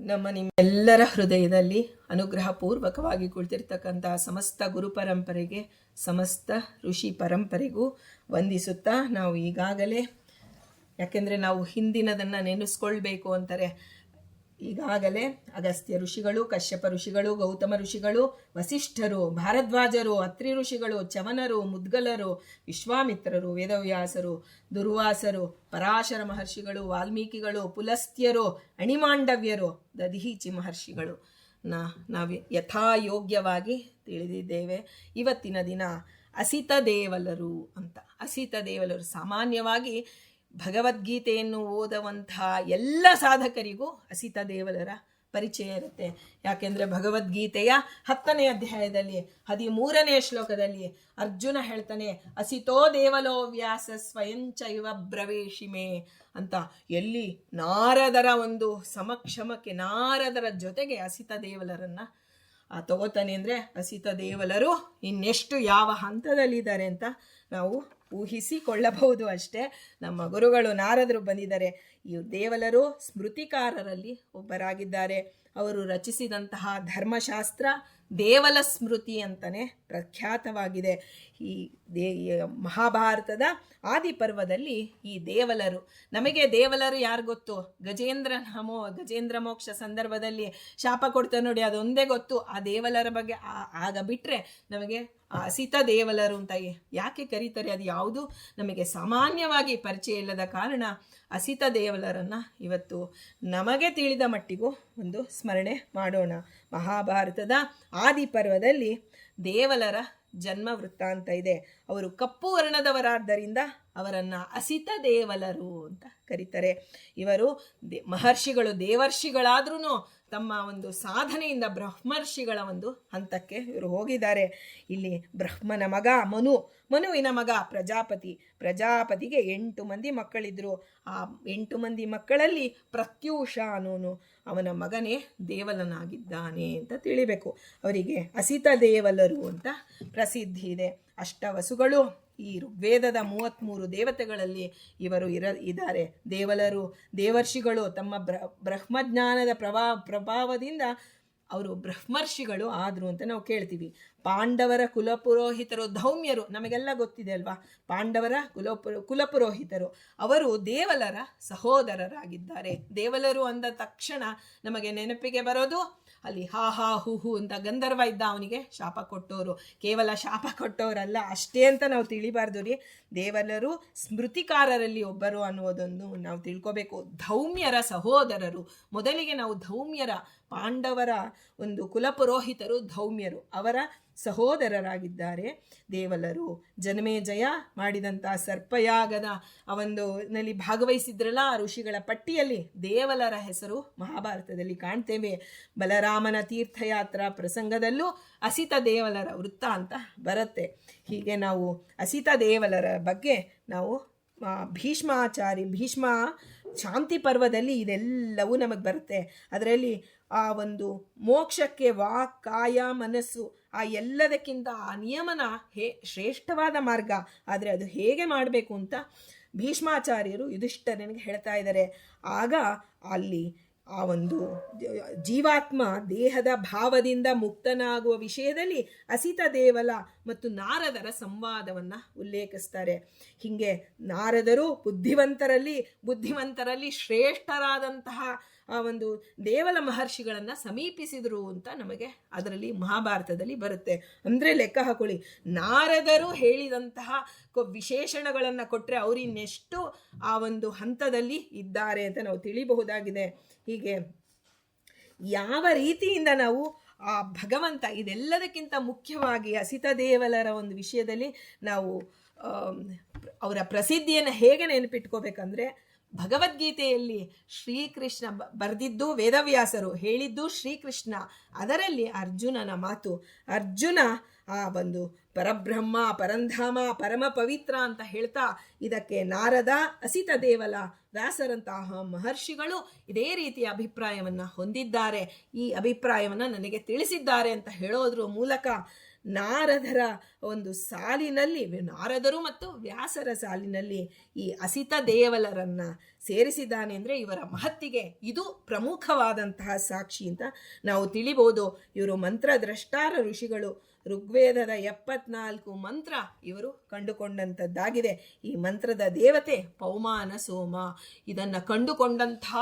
ನಮ್ಮ ನಿಮ್ಮೆಲ್ಲರ ಹೃದಯದಲ್ಲಿ ಅನುಗ್ರಹಪೂರ್ವಕವಾಗಿ ಕುಳಿತಿರ್ತಕ್ಕಂತಹ ಸಮಸ್ತ ಗುರು ಪರಂಪರೆಗೆ, ಸಮಸ್ತ ಋಷಿ ಪರಂಪರೆಗೂ ವಂದಿಸುತ್ತಾ ನಾವು ಈಗಾಗಲೇ, ಯಾಕೆಂದರೆ ನಾವು ಹಿಂದಿನದನ್ನು ನೆನೆಸ್ಕೊಳ್ಬೇಕು ಅಂತಾರೆ. ಈಗಾಗಲೇ ಅಗಸ್ತ್ಯ ಋಷಿಗಳು, ಕಶ್ಯಪ ಋಷಿಗಳು, ಗೌತಮ ಋಷಿಗಳು, ವಸಿಷ್ಠರು, ಭಾರದ್ವಾಜರು, ಅತ್ರಿ ಋಷಿಗಳು, ಚವನರು, ಮುದ್ಗಲರು, ವಿಶ್ವಾಮಿತ್ರರು, ವೇದವ್ಯಾಸರು, ದುರ್ವಾಸರು, ಪರಾಶರ ಮಹರ್ಷಿಗಳು, ವಾಲ್ಮೀಕಿಗಳು, ಪುಲಸ್ತ್ಯರು, ಅಣಿಮಾಂಡವ್ಯರು ದಧಿಹೀಚಿ ಮಹರ್ಷಿಗಳು. ನಾ, ನಾವು ಯಥಾಯೋಗ್ಯವಾಗಿ ತಿಳಿದಿದ್ದೇವೆ. ಇವತ್ತಿನ ದಿನ ಅಸಿತ ದೇವಲರು ಅಂತ. ಅಸಿತ ದೇವಲರು ಸಾಮಾನ್ಯವಾಗಿ ಭಗವದ್ಗೀತೆಯನ್ನು ಓದುವಂತಹ ಎಲ್ಲ ಸಾಧಕರಿಗೂ ಅಸಿತ ದೇವಲರ ಪರಿಚಯ ಇರುತ್ತೆ. ಯಾಕೆಂದರೆ ಭಗವದ್ಗೀತೆಯ ಹತ್ತನೇ ಅಧ್ಯಾಯದಲ್ಲಿ, ಹದಿಮೂರನೇ ಶ್ಲೋಕದಲ್ಲಿ ಅರ್ಜುನ ಹೇಳ್ತಾನೆ, ಅಸಿತೋ ದೇವಲೋ ವ್ಯಾಸ ಸ್ವಯಂಚೈವ ಬ್ರವೇಶಿಮೆ ಅಂತ. ಎಲ್ಲಿ ನಾರದರ ಒಂದು ಸಮಕ್ಷಮಕ್ಕೆ, ನಾರದರ ಜೊತೆಗೆ ಅಸಿತ ದೇವಲರನ್ನು ತಗೋತಾನೆ ಅಂದರೆ ಅಸಿತ ದೇವಲರು ಇನ್ನೆಷ್ಟು ಯಾವ ಹಂತದಲ್ಲಿದ್ದಾರೆ ಅಂತ ನಾವು ಊಹಿಸಿಕೊಳ್ಳಬಹುದು ಅಷ್ಟೇ. ನಮ್ಮ ಗುರುಗಳು ನಾರದರು ಬಂದಿದ್ದಾರೆ. ಈ ದೇವಲರು ಸ್ಮೃತಿಕಾರರಲ್ಲಿ ಒಬ್ಬರಾಗಿದ್ದಾರೆ. ಅವರು ರಚಿಸಿದಂತಹ ಧರ್ಮಶಾಸ್ತ್ರ ದೇವಲ ಸ್ಮೃತಿ ಅಂತಲೇ ಪ್ರಖ್ಯಾತವಾಗಿದೆ. ಈ ದೇ ಮಹಾಭಾರತದ ಆದಿಪರ್ವದಲ್ಲಿ ಈ ದೇವಲರು. ನಮಗೆ ದೇವಲರು ಯಾರು ಗೊತ್ತು? ಗಜೇಂದ್ರ ನಮೋ, ಗಜೇಂದ್ರ ಮೋಕ್ಷ ಸಂದರ್ಭದಲ್ಲಿ ಶಾಪ ಕೊಡ್ತಾರೆ ನೋಡಿ ಅದೊಂದೇ ಗೊತ್ತು. ಆ ದೇವಲರ ಬಗ್ಗೆ ಆಗ ಬಿಟ್ಟರೆ ನಮಗೆ ಆ ಅಸಿತ ದೇವಲರು ಅಂತ ಯಾಕೆ ಕರೀತಾರೆ? ಅದು ಯಾವುದು? ನಮಗೆ ಸಾಮಾನ್ಯವಾಗಿ ಪರಿಚಯ ಇಲ್ಲದ ಕಾರಣ ಅಸಿತ ದೇವಲರನ್ನು ಇವತ್ತು ನಮಗೆ ತಿಳಿದ ಮಟ್ಟಿಗೂ ಒಂದು ಸ್ಮರಣೆ ಮಾಡೋಣ. ಮಹಾಭಾರತದ ಆದಿಪರ್ವದಲ್ಲಿ ದೇವಲರ ಜನ್ಮ ವೃತ್ತಾಂತ ಇದೆ. ಅವರು ಕಪ್ಪು ವರ್ಣದವರಾದ್ದರಿಂದ ಅವರನ್ನು ಅಸಿತ ದೇವಲರು ಅಂತ ಕರೀತಾರೆ. ಇವರು ಮಹರ್ಷಿಗಳು ದೇವರ್ಷಿಗಳಾದ್ರೂ ತಮ್ಮ ಒಂದು ಸಾಧನೆಯಿಂದ ಬ್ರಹ್ಮರ್ಷಿಗಳ ಒಂದು ಹಂತಕ್ಕೆ ಇವರು ಹೋಗಿದ್ದಾರೆ. ಇಲ್ಲಿ ಬ್ರಹ್ಮನ ಮಗ ಮನು, ಮನುವಿನ ಮಗ ಪ್ರಜಾಪತಿ. ಪ್ರಜಾಪತಿಗೆ ಎಂಟು ಮಂದಿ ಮಕ್ಕಳಿದ್ರು. ಆ ಎಂಟು ಮಂದಿ ಮಕ್ಕಳಲ್ಲಿ ಪ್ರತ್ಯೂಷ ಅನ್ನೋನು ಅವನ ಮಗನೇ ದೇವಲನಾಗಿದ್ದಾನೆ ಅಂತ ತಿಳಿಬೇಕು. ಅವರಿಗೆ ಅಸಿತ ದೇವಲರು ಅಂತ ಪ್ರಸಿದ್ಧಿ ಇದೆ. ಅಷ್ಟವಸುಗಳು ಈ ಋಗ್ವೇದದ ಮೂವತ್ತ್ಮೂರು ದೇವತೆಗಳಲ್ಲಿ ಇವರು ಇರ ಇದ್ದಾರೆ. ದೇವಲರು, ದೇವರ್ಷಿಗಳು ತಮ್ಮ ಬ್ರ ಬ್ರಹ್ಮಜ್ಞಾನದ ಪ್ರಭಾ ಪ್ರಭಾವದಿಂದ ಅವರು ಬ್ರಹ್ಮರ್ಷಿಗಳು ಆದರು ಅಂತ ನಾವು ಕೇಳ್ತೀವಿ. ಪಾಂಡವರ ಕುಲಪುರೋಹಿತರು, ಧೌಮ್ಯರು, ನಮಗೆಲ್ಲ ಗೊತ್ತಿದೆ ಅಲ್ವಾ? ಪಾಂಡವರ ಕುಲಪುರ ಕುಲಪುರೋಹಿತರು. ಅವರು ದೇವಲರ ಸಹೋದರರಾಗಿದ್ದಾರೆ. ದೇವಲರು ಅಂದ ತಕ್ಷಣ ನಮಗೆ ನೆನಪಿಗೆ ಬರೋದು ಅಲ್ಲಿ ಹಾ ಹಾ ಹೂ ಹೂ ಅಂತ ಗಂಧರ್ವ ಇದ್ದ ಅವನಿಗೆ ಶಾಪ ಕೊಟ್ಟವರು ಕೇವಲ ಶಾಪ ಕೊಟ್ಟವರಲ್ಲ ಅಷ್ಟೇ ಅಂತ ನಾವು ತಿಳಿಬಾರ್ದು ರೀ. ದೇವರರು ಸ್ಮೃತಿಕಾರರಲ್ಲಿ ಒಬ್ಬರು ಅನ್ನುವುದನ್ನು ನಾವು ತಿಳ್ಕೋಬೇಕು. ಧೌಮ್ಯರ ಸಹೋದರರು. ಮೊದಲಿಗೆ ನಾವು ಧೌಮ್ಯರ ಪಾಂಡವರ ಒಂದು ಕುಲಪುರೋಹಿತರು, ಧೌಮ್ಯರು. ಅವರ ಸಹೋದರರಾಗಿದ್ದಾರೆ. ದೇವಲರು ಜನಮೇಜಯ ಮಾಡಿದಂಥ ಸರ್ಪಯಾಗದ ಆ ಒಂದು ನಲ್ಲಿ ಭಾಗವಹಿಸಿದ್ರಲ್ಲ ಆ ಋಷಿಗಳ ಪಟ್ಟಿಯಲ್ಲಿ ದೇವಲರ ಹೆಸರು ಮಹಾಭಾರತದಲ್ಲಿ ಕಾಣ್ತೇವೆ. ಬಲರಾಮನ ತೀರ್ಥಯಾತ್ರಾ ಪ್ರಸಂಗದಲ್ಲೂ ಅಸಿತ ದೇವಲರ ವೃತ್ತ ಅಂತ ಬರುತ್ತೆ. ಹೀಗೆ ನಾವು ಅಸಿತ ದೇವಲರ ಬಗ್ಗೆ ನಾವು ಭೀಷ್ಮಾಚಾರಿ ಭೀಷ್ಮ ಶಾಂತಿ ಪರ್ವದಲ್ಲಿ ಇದೆಲ್ಲವೂ ನಮಗೆ ಬರುತ್ತೆ. ಅದರಲ್ಲಿ ಆ ಒಂದು ಮೋಕ್ಷಕ್ಕೆ ವಾಕ್ ಕಾಯ, ಮನಸ್ಸು ಆ ಎಲ್ಲದಕ್ಕಿಂತ ಆ ನಿಯಮನ ಹೇ, ಶ್ರೇಷ್ಠವಾದ ಮಾರ್ಗ. ಆದರೆ ಅದು ಹೇಗೆ ಮಾಡಬೇಕು ಅಂತ ಭೀಷ್ಮಾಚಾರ್ಯರು ಯುಧಿಷ್ಠರನಿಗೆ ಹೇಳ್ತಾ ಇದ್ದಾರೆ. ಆಗ ಅಲ್ಲಿ ಆ ಒಂದು ಜೀವಾತ್ಮ ದೇಹದ ಭಾವದಿಂದ ಮುಕ್ತನಾಗುವ ವಿಷಯದಲ್ಲಿ ಅಸಿತ ದೇವಲ ಮತ್ತು ನಾರದರ ಸಂವಾದವನ್ನು ಉಲ್ಲೇಖಿಸ್ತಾರೆ. ಹೀಗೆ ನಾರದರು ಬುದ್ಧಿವಂತರಲ್ಲಿ ಬುದ್ಧಿವಂತರಲ್ಲಿ ಶ್ರೇಷ್ಠರಾದಂತಹ ಆ ಒಂದು ದೇವಲ ಮಹರ್ಷಿಗಳನ್ನು ಸಮೀಪಿಸಿದರು ಅಂತ ನಮಗೆ ಅದರಲ್ಲಿ ಮಹಾಭಾರತದಲ್ಲಿ ಬರುತ್ತೆ. ಅಂದರೆ ಲೆಕ್ಕ ಹಾಕೊಳ್ಳಿ. ನಾರದರು ಹೇಳಿದಂತಹ ವಿಶೇಷಣಗಳನ್ನು ಕೊಟ್ಟರೆ ಅವರಿನ್ನೆಷ್ಟು ಆ ಒಂದು ಹಂತದಲ್ಲಿ ಇದ್ದಾರೆ ಅಂತ ನಾವು ತಿಳಿಬಹುದಾಗಿದೆ. ಹೀಗೆ ಯಾವ ರೀತಿಯಿಂದ ನಾವು ಆ ಭಗವಂತ ಇದೆಲ್ಲದಕ್ಕಿಂತ ಮುಖ್ಯವಾಗಿ ಅಸಿತ ದೇವಲರ ಒಂದು ವಿಷಯದಲ್ಲಿ ನಾವು ಅವರ ಪ್ರಸಿದ್ಧಿಯನ್ನು ಹೇಗೆ ನೆನಪಿಟ್ಕೋಬೇಕಂದ್ರೆ ಭಗವದ್ಗೀತೆಯಲ್ಲಿ ಶ್ರೀಕೃಷ್ಣ ಬರೆದಿದ್ದು ವೇದವ್ಯಾಸರು, ಹೇಳಿದ್ದು ಶ್ರೀಕೃಷ್ಣ. ಅದರಲ್ಲಿ ಅರ್ಜುನನ ಮಾತು, ಅರ್ಜುನ ಆ ಒಂದು ಪರಬ್ರಹ್ಮ, ಪರಂಧಾಮ, ಪರಮ ಪವಿತ್ರ ಅಂತ ಹೇಳ್ತಾ ಇದಕ್ಕೆ ನಾರದ ಅಸಿತ ದೇವಲ ವ್ಯಾಸರಂತಹ ಮಹರ್ಷಿಗಳು ಇದೇ ರೀತಿಯ ಅಭಿಪ್ರಾಯವನ್ನು ಹೊಂದಿದ್ದಾರೆ. ಈ ಅಭಿಪ್ರಾಯವನ್ನು ನನಗೆ ತಿಳಿಸಿದ್ದಾರೆ ಅಂತ ಹೇಳೋದ್ರ ಮೂಲಕ ನಾರದರ ಒಂದು ಸಾಲಿನಲ್ಲಿ, ನಾರದರು ಮತ್ತು ವ್ಯಾಸರ ಸಾಲಿನಲ್ಲಿ ಈ ಅಸಿತ ದೇವಲರನ್ನ ಸೇರಿಸಿದ್ದಾನೆ ಅಂದರೆ ಇವರ ಮಹತ್ತಿಗೆ ಇದು ಪ್ರಮುಖವಾದಂತಹ ಸಾಕ್ಷಿ ಅಂತ ನಾವು ತಿಳಿಬೋದು. ಇವರು ಮಂತ್ರದ್ರಷ್ಟಾರ ಋಷಿಗಳು. ಋಗ್ವೇದದ ಎಪ್ಪತ್ನಾಲ್ಕು ಮಂತ್ರ ಇವರು ಕಂಡುಕೊಂಡಂಥದ್ದಾಗಿದೆ. ಈ ಮಂತ್ರದ ದೇವತೆ ಪೌಮಾನ ಸೋಮ. ಇದನ್ನು ಕಂಡುಕೊಂಡಂತಹ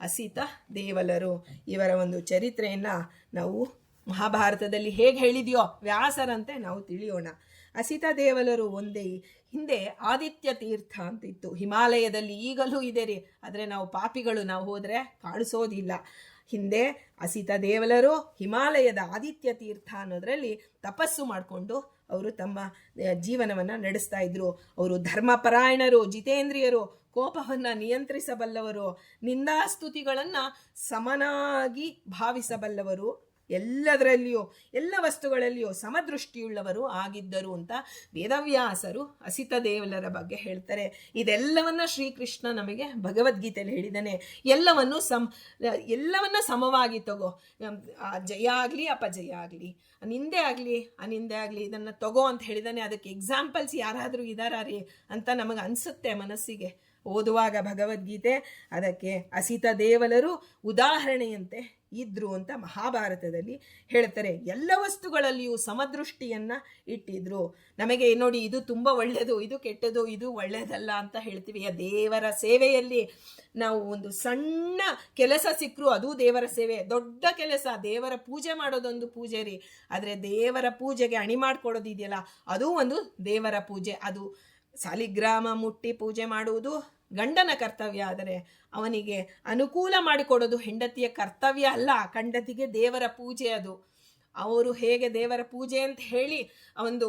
ಅಸಿತ ದೇವಲರು. ಇವರ ಒಂದು ಚರಿತ್ರೆಯನ್ನು ನಾವು ಮಹಾಭಾರತದಲ್ಲಿ ಹೇಗೆ ಹೇಳಿದೆಯೋ ವ್ಯಾಸರಂತೆ ನಾವು ತಿಳಿಯೋಣ. ಅಸಿತ ದೇವಲರು ಒಂದೇ ಹಿಂದೆ ಆದಿತ್ಯ ತೀರ್ಥ ಅಂತ ಇತ್ತು ಹಿಮಾಲಯದಲ್ಲಿ ಈಗಲೂ ಇದೆ ರೀ. ಆದರೆ ನಾವು ಪಾಪಿಗಳು, ನಾವು ಹೋದರೆ ಕಾಣಿಸೋದಿಲ್ಲ. ಹಿಂದೆ ಅಸಿತ ದೇವಲರು ಹಿಮಾಲಯದ ಆದಿತ್ಯ ತೀರ್ಥ ಅನ್ನೋದರಲ್ಲಿ ತಪಸ್ಸು ಮಾಡಿಕೊಂಡು ಅವರು ತಮ್ಮ ಜೀವನವನ್ನು ನಡೆಸ್ತಾ ಇದ್ರು. ಅವರು ಧರ್ಮಪರಾಯಣರು, ಜಿತೇಂದ್ರಿಯರು, ಕೋಪವನ್ನು ನಿಯಂತ್ರಿಸಬಲ್ಲವರು, ನಿಂದಾಸ್ತುತಿಗಳನ್ನು ಸಮನಾಗಿ ಭಾವಿಸಬಲ್ಲವರು. ಎಲ್ಲದರಲ್ಲಿಯೂ, ಎಲ್ಲ ವಸ್ತುಗಳಲ್ಲಿಯೂ ಸಮದೃಷ್ಟಿಯುಳ್ಳವರು ಆಗಿದ್ದರು ಅಂತ ವೇದವ್ಯಾಸರು ಅಸಿತ ದೇವಲರ ಬಗ್ಗೆ ಹೇಳ್ತಾರೆ. ಇದೆಲ್ಲವನ್ನ ಶ್ರೀಕೃಷ್ಣ ನಮಗೆ ಭಗವದ್ಗೀತೆಯಲ್ಲಿ ಹೇಳಿದ್ದಾನೆ. ಎಲ್ಲವನ್ನು ಸಮ ಎಲ್ಲವನ್ನ ಸಮವಾಗಿ ತಗೋ. ಜಯ ಆಗಲಿ, ಅಪಜಯ ಆಗಲಿ. ನಿಂದೆ ಆಗಲಿ, ಅನಿಂದೆ ಆಗಲಿ ಇದನ್ನು ತಗೋ ಅಂತ ಹೇಳಿದಾನೆ. ಅದಕ್ಕೆ ಎಕ್ಸಾಂಪಲ್ಸ್ ಯಾರಾದರೂ ಇದಾರಾ ರೀ ಅಂತ ನಮಗೆ ಅನಿಸುತ್ತೆ ಮನಸ್ಸಿಗೆ. ಓದುವಾಗ ಭಗವದ್ಗೀತೆ, ಅದಕ್ಕೆ ಅಸಿತ ದೇವಲರು ಉದಾಹರಣೆಯಂತೆ ಇದ್ರು ಅಂತ ಮಹಾಭಾರತದಲ್ಲಿ ಹೇಳ್ತಾರೆ. ಎಲ್ಲ ವಸ್ತುಗಳಲ್ಲಿಯೂ ಸಮದೃಷ್ಟಿಯನ್ನ ಇಟ್ಟಿದ್ರು. ನಮಗೆ ನೋಡಿ ಇದು ತುಂಬ ಒಳ್ಳೆಯದು ಇದು ಕೆಟ್ಟದು, ಇದು ಒಳ್ಳೆಯದಲ್ಲ ಅಂತ ಹೇಳ್ತೀವಿ. ಆ ದೇವರ ಸೇವೆಯಲ್ಲಿ ನಾವು ಒಂದು ಸಣ್ಣ ಕೆಲಸ ಸಿಕ್ಕರು ಅದು ದೇವರ ಸೇವೆ. ದೊಡ್ಡ ಕೆಲಸ, ದೇವರ ಪೂಜೆ ಮಾಡೋದೊಂದು ಪೂಜೆ ರೀ. ಆದರೆ ದೇವರ ಪೂಜೆಗೆ ಅಣಿ ಮಾಡ್ಕೊಡೋದಿದೆಯಲ್ಲ, ಅದು ಒಂದು ದೇವರ ಪೂಜೆ. ಅದು ಸಾಲಿಗ್ರಾಮ ಮುಟ್ಟಿ ಪೂಜೆ ಮಾಡುವುದು ಗಂಡನ ಕರ್ತವ್ಯ ಆದರೆ ಅವನಿಗೆ ಅನುಕೂಲ ಮಾಡಿಕೊಡೋದು ಹೆಂಡತಿಯ ಕರ್ತವ್ಯ ಅಲ್ಲ ಕಂಡತಿಗೆ ದೇವರ ಪೂಜೆ ಅದು. ಅವರು ಹೇಗೆ ದೇವರ ಪೂಜೆ ಅಂತ ಹೇಳಿ ಒಂದು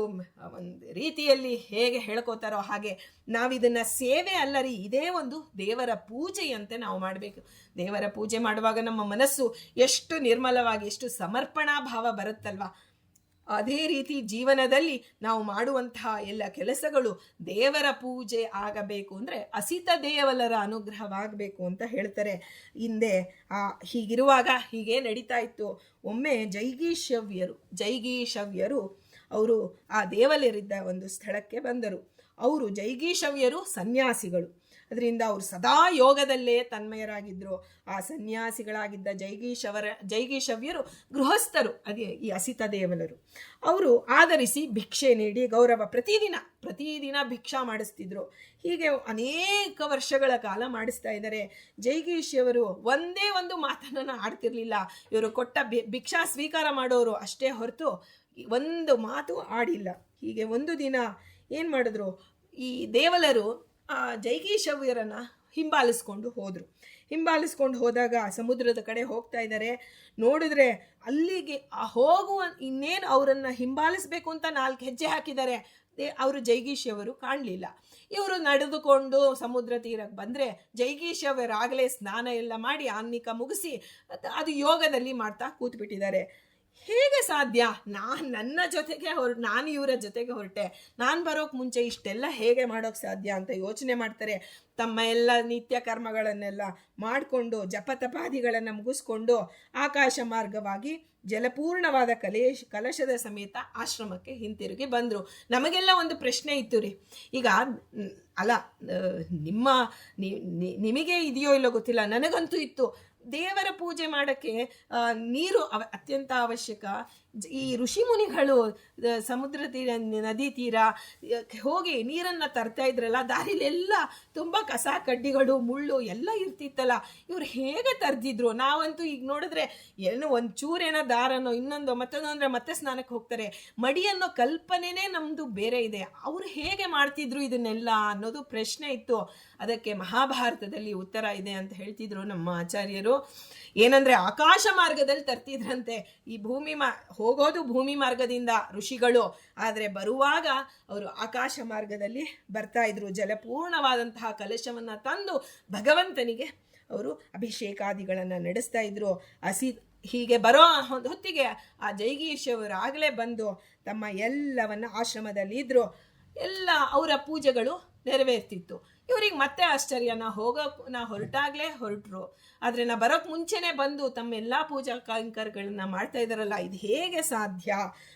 ಒಂದು ರೀತಿಯಲ್ಲಿ ಹೇಗೆ ಹೇಳ್ಕೋತಾರೋ ಹಾಗೆ ನಾವಿದನ್ನು ಸೇವೆ ಅಲ್ಲ ರೀ, ಇದೇ ಒಂದು ದೇವರ ಪೂಜೆಯಂತೆ ನಾವು ಮಾಡಬೇಕು. ದೇವರ ಪೂಜೆ ಮಾಡುವಾಗ ನಮ್ಮ ಮನಸ್ಸು ಎಷ್ಟು ನಿರ್ಮಲವಾಗಿ, ಎಷ್ಟು ಸಮರ್ಪಣಾ ಭಾವ ಬರುತ್ತಲ್ವಾ? ಅದೇ ರೀತಿ ಜೀವನದಲ್ಲಿ ನಾವು ಮಾಡುವಂತಹ ಎಲ್ಲ ಕೆಲಸಗಳು ದೇವರ ಪೂಜೆ ಆಗಬೇಕು ಅಂದರೆ ಅಸಿತ ದೇವಲರ ಅನುಗ್ರಹವಾಗಬೇಕು ಅಂತ ಹೇಳ್ತಾರೆ. ಹಿಂದೆ, ಆ, ಹೀಗಿರುವಾಗ ಹೀಗೆ ನಡೀತಾ ಇತ್ತು. ಒಮ್ಮೆ ಜೈಗೀಶವ್ಯರು ಜೈಗೀಶವ್ಯರು ಅವರು ಆ ದೇವಲರಿದ್ದ ಒಂದು ಸ್ಥಳಕ್ಕೆ ಬಂದರು. ಅವರು ಜೈಗೀಶವ್ಯರು ಸನ್ಯಾಸಿಗಳು. ಅದರಿಂದ ಅವರು ಸದಾ ಯೋಗದಲ್ಲೇ ತನ್ಮಯರಾಗಿದ್ದರು ಆ ಸನ್ಯಾಸಿಗಳಾಗಿದ್ದ ಜೈಗೀಶವರ ಜೈಗೀಶವ್ಯರು ಗೃಹಸ್ಥರು, ಅದೇ ಈ ಅಸಿತ ದೇವಲರು ಅವರು ಆಧರಿಸಿ ಭಿಕ್ಷೆ ನೀಡಿ ಗೌರವ ಪ್ರತಿದಿನ ಪ್ರತಿದಿನ ಭಿಕ್ಷಾ ಮಾಡಿಸ್ತಿದ್ರು. ಹೀಗೆ ಅನೇಕ ವರ್ಷಗಳ ಕಾಲ ಮಾಡಿಸ್ತಾ ಇದ್ದಾರೆ. ಜೈಗೀಶಿಯವರು ಒಂದೇ ಒಂದು ಮಾತನ್ನು ಆಡ್ತಿರ್ಲಿಲ್ಲ. ಇವರು ಕೊಟ್ಟ ಭಿಕ್ಷಾ ಸ್ವೀಕಾರ ಮಾಡೋರು ಅಷ್ಟೇ ಹೊರತು ಒಂದು ಮಾತು ಆಡಿಲ್ಲ. ಹೀಗೆ ಒಂದು ದಿನ ಏನು ಮಾಡಿದ್ರು? ಈ ದೇವಲರು ಆ ಜೈಗೀಶವ್ಯರನ್ನ ಹಿಂಬಾಲಿಸ್ಕೊಂಡು ಹೋದರು. ಹಿಂಬಾಲಿಸ್ಕೊಂಡು ಹೋದಾಗ ಸಮುದ್ರದ ಕಡೆ ಹೋಗ್ತಾ ಇದ್ದಾರೆ ನೋಡಿದ್ರೆ ಅಲ್ಲಿಗೆ ಹೋಗುವ ಇನ್ನೇನು ಅವರನ್ನು ಹಿಂಬಾಲಿಸ್ಬೇಕು ಅಂತ ನಾಲ್ಕು ಹೆಜ್ಜೆ ಹಾಕಿದ್ದಾರೆ. ಅವರು ಜೈಗೀಶಿಯವರು ಕಾಣಲಿಲ್ಲ. ಇವರು ನಡೆದುಕೊಂಡು ಸಮುದ್ರ ತೀರಕ್ಕೆ ಬಂದರೆ ಜೈಗೀಶಿಯವರಾಗಲೇ ಸ್ನಾನ ಎಲ್ಲ ಮಾಡಿ ಆನ್ನಿಕ ಮುಗಿಸಿ ಅದು ಯೋಗದಲ್ಲಿ ಮಾಡ್ತಾ ಕೂತ್ಬಿಟ್ಟಿದ್ದಾರೆ. ಹೇಗೆ ಸಾಧ್ಯ? ನಾನು ನನ್ನ ಜೊತೆಗೆ ಹೊರ, ನಾನು ಇವರ ಜೊತೆಗೆ ಹೊರಟೆ. ನಾನು ಬರೋಕೆ ಮುಂಚೆ ಇಷ್ಟೆಲ್ಲ ಹೇಗೆ ಮಾಡೋಕ್ಕೆ ಸಾಧ್ಯ ಅಂತ ಯೋಚನೆ ಮಾಡ್ತಾರೆ. ತಮ್ಮ ಎಲ್ಲ ನಿತ್ಯ ಕರ್ಮಗಳನ್ನೆಲ್ಲ ಮಾಡಿಕೊಂಡು, ಜಪತಪಾದಿಗಳನ್ನು ಮುಗಿಸ್ಕೊಂಡು ಆಕಾಶ ಮಾರ್ಗವಾಗಿ ಜಲಪೂರ್ಣವಾದ ಕಲೇಶ್, ಕಲಶದ ಸಮೇತ ಆಶ್ರಮಕ್ಕೆ ಹಿಂತಿರುಗಿ ಬಂದರು. ನಮಗೆಲ್ಲ ಒಂದು ಪ್ರಶ್ನೆ ಇತ್ತು ರೀ. ಈಗ ಅಲ್ಲ ನಿಮ್ಮ ನಿಮಗೆ ಇದೆಯೋ ಇಲ್ಲೋ ಗೊತ್ತಿಲ್ಲ. ನನಗಂತೂ ಇತ್ತು. ದೇವರ ಪೂಜೆ ಮಾಡೋಕ್ಕೆ ನೀರು ಅತ್ಯಂತ ಅವಶ್ಯಕ. ಈ ಋಷಿ ಮುನಿಗಳು ಸಮುದ್ರ ತೀರ, ನದಿ ತೀರ ಹೋಗಿ ನೀರನ್ನು ತರ್ತಾ ಇದ್ರಲ್ಲ, ದಾರಿಲೆಲ್ಲ ತುಂಬ ಕಸ, ಕಡ್ಡಿಗಳು, ಮುಳ್ಳು ಎಲ್ಲ ಇರ್ತಿತ್ತಲ್ಲ. ಇವ್ರು ಹೇಗೆ ತರ್ದಿದ್ರು? ನಾವಂತೂ ಈಗ ನೋಡಿದ್ರೆ ಏನು ಒಂದು ಚೂರೇನೋ ದಾರನೋ, ಇನ್ನೊಂದು ಮತ್ತೊಂದು ಅಂದರೆ ಮತ್ತೆ ಸ್ನಾನಕ್ಕೆ ಹೋಗ್ತಾರೆ. ಮಡಿ ಅನ್ನೋ ಕಲ್ಪನೆನೇ ನಮ್ಮದು ಬೇರೆ ಇದೆ. ಅವರು ಹೇಗೆ ಮಾಡ್ತಿದ್ರು ಇದನ್ನೆಲ್ಲ ಅನ್ನೋದು ಪ್ರಶ್ನೆ ಇತ್ತು. ಅದಕ್ಕೆ ಮಹಾಭಾರತದಲ್ಲಿ ಉತ್ತರ ಇದೆ ಅಂತ ಹೇಳ್ತಿದ್ರು ನಮ್ಮ ಆಚಾರ್ಯರು. ಏನಂದ್ರೆ ಆಕಾಶ ಮಾರ್ಗದಲ್ಲಿ ತರ್ತಿದ್ರಂತೆ. ಈ ಭೂಮಿ ಮಾ, ಹೋಗೋದು ಭೂಮಿ ಮಾರ್ಗದಿಂದ ಋಷಿಗಳು. ಆದರೆ ಬರುವಾಗ ಅವರು ಆಕಾಶ ಮಾರ್ಗದಲ್ಲಿ ಬರ್ತಾ ಇದ್ರು. ಜಲಪೂರ್ಣವಾದಂತಹ ಕಲಶವನ್ನು ತಂದು ಭಗವಂತನಿಗೆ ಅವರು ಅಭಿಷೇಕಾದಿಗಳನ್ನು ನಡೆಸ್ತಾ ಇದ್ರು. ಹಸಿ, ಹೀಗೆ ಬರೋ ಹೊತ್ತಿಗೆ ಆ ಜೈಗೀಶವರಾಗಲೇ ಬಂದು ತಮ್ಮ ಎಲ್ಲವನ್ನ ಆಶ್ರಮದಲ್ಲಿ ಇದ್ರು. ಎಲ್ಲ ಅವರ ಪೂಜೆಗಳು ನೆರವೇರ್ತಿತ್ತು. ಇವ್ರಿಗೆ ಮತ್ತೆ ಆಶ್ಚರ್ಯ. ನಾ ಹೋಗೋಕ್ ನಾ ಹೊರಟಾಗ್ಲೇ ಹೊರಟ್ರು. ಆದರೆ ನಾ ಬರೋಕ್ಕೆ ಮುಂಚೆನೇ ಬಂದು ತಮ್ಮ ಎಲ್ಲ ಪೂಜಾ ಕೈಂಕರ್ಗಳನ್ನ ಮಾಡ್ತಾ ಇದ್ದಾರಲ್ಲ, ಇದು ಹೇಗೆ ಸಾಧ್ಯ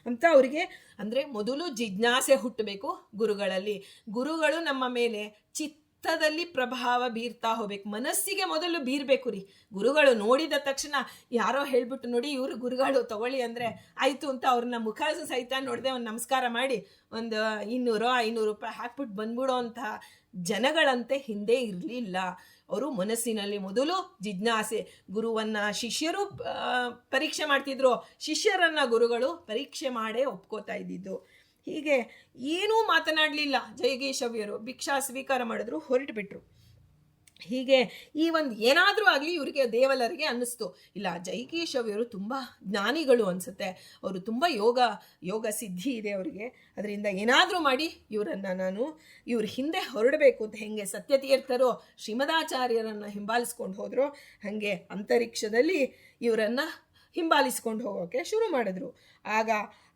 ಅಂತ ಅವರಿಗೆ ಅಂದರೆ ಮೊದಲು ಜಿಜ್ಞಾಸೆ ಹುಟ್ಟಬೇಕು ಗುರುಗಳಲ್ಲಿ. ಗುರುಗಳು ನಮ್ಮ ಮೇಲೆ ಚಿತ್ತದಲ್ಲಿ ಪ್ರಭಾವ ಬೀರ್ತಾ ಹೋಗ್ಬೇಕು. ಮನಸ್ಸಿಗೆ ಮೊದಲು ಬೀರ್ಬೇಕು ರೀ. ಗುರುಗಳು ನೋಡಿದ ತಕ್ಷಣ ಯಾರೋ ಹೇಳ್ಬಿಟ್ಟು ನೋಡಿ, ಇವರು ಗುರುಗಳು ತಗೊಳ್ಳಿ ಅಂದರೆ ಆಯಿತು ಅಂತ ಅವ್ರನ್ನ ಮುಖ ಸಹಿತ ನೋಡದೆ ಒಂದು ನಮಸ್ಕಾರ ಮಾಡಿ, ಒಂದು ಇನ್ನೂರು ಐನೂರು ರೂಪಾಯಿ ಹಾಕ್ಬಿಟ್ಟು ಬಂದ್ಬಿಡೋ ಅಂತ ಜನಗಳಂತೆ ಹಿಂದೆ ಇರಲಿಲ್ಲ. ಅವರು ಮನಸ್ಸಿನಲ್ಲಿ ಮೊದಲು ಜಿಜ್ಞಾಸೆ, ಗುರುವನ್ನ, ಶಿಷ್ಯರು ಪರೀಕ್ಷೆ ಮಾಡ್ತಿದ್ರು. ಶಿಷ್ಯರನ್ನ ಗುರುಗಳು ಪರೀಕ್ಷೆ ಮಾಡೇ ಒಪ್ಕೋತಾ ಇದ್ದಿದ್ದು. ಹೀಗೆ ಏನೂ ಮಾತನಾಡಲಿಲ್ಲ ಜಯಗೇಶವ್ಯರು. ಭಿಕ್ಷಾ ಸ್ವೀಕಾರ ಮಾಡಿದ್ರು ಹೊರಟು ಬಿಟ್ರು ಹೀಗೆ ಈ ಒಂದು ಏನಾದರೂ ಆಗಲಿ ಇವರಿಗೆ ದೇವಲರಿಗೆ ಅನ್ನಿಸ್ತು. ಇಲ್ಲ ಜೈಗೀಶವ್ಯರು ತುಂಬ ಜ್ಞಾನಿಗಳು ಅನಿಸುತ್ತೆ. ಅವರು ತುಂಬ ಯೋಗ ಯೋಗ ಸಿದ್ಧಿ ಇದೆ ಅವರಿಗೆ. ಅದರಿಂದ ಏನಾದರೂ ಮಾಡಿ ಇವರನ್ನು ನಾನು ಇವ್ರ ಹಿಂದೆ ಹೊರಡಬೇಕು ಅಂತ ಹೆಂಗೆ ಸತ್ಯತೀರ್ಥರು, ಶ್ರೀಮದಾಚಾರ್ಯರನ್ನು ಹಿಂಬಾಲಿಸ್ಕೊಂಡು ಹೋದರು, ಹಾಗೆ ಅಂತರಿಕ್ಷದಲ್ಲಿ ಇವರನ್ನು ಹಿಂಬಾಲಿಸ್ಕೊಂಡು ಹೋಗೋಕೆ ಶುರು ಮಾಡಿದ್ರು. ಆಗ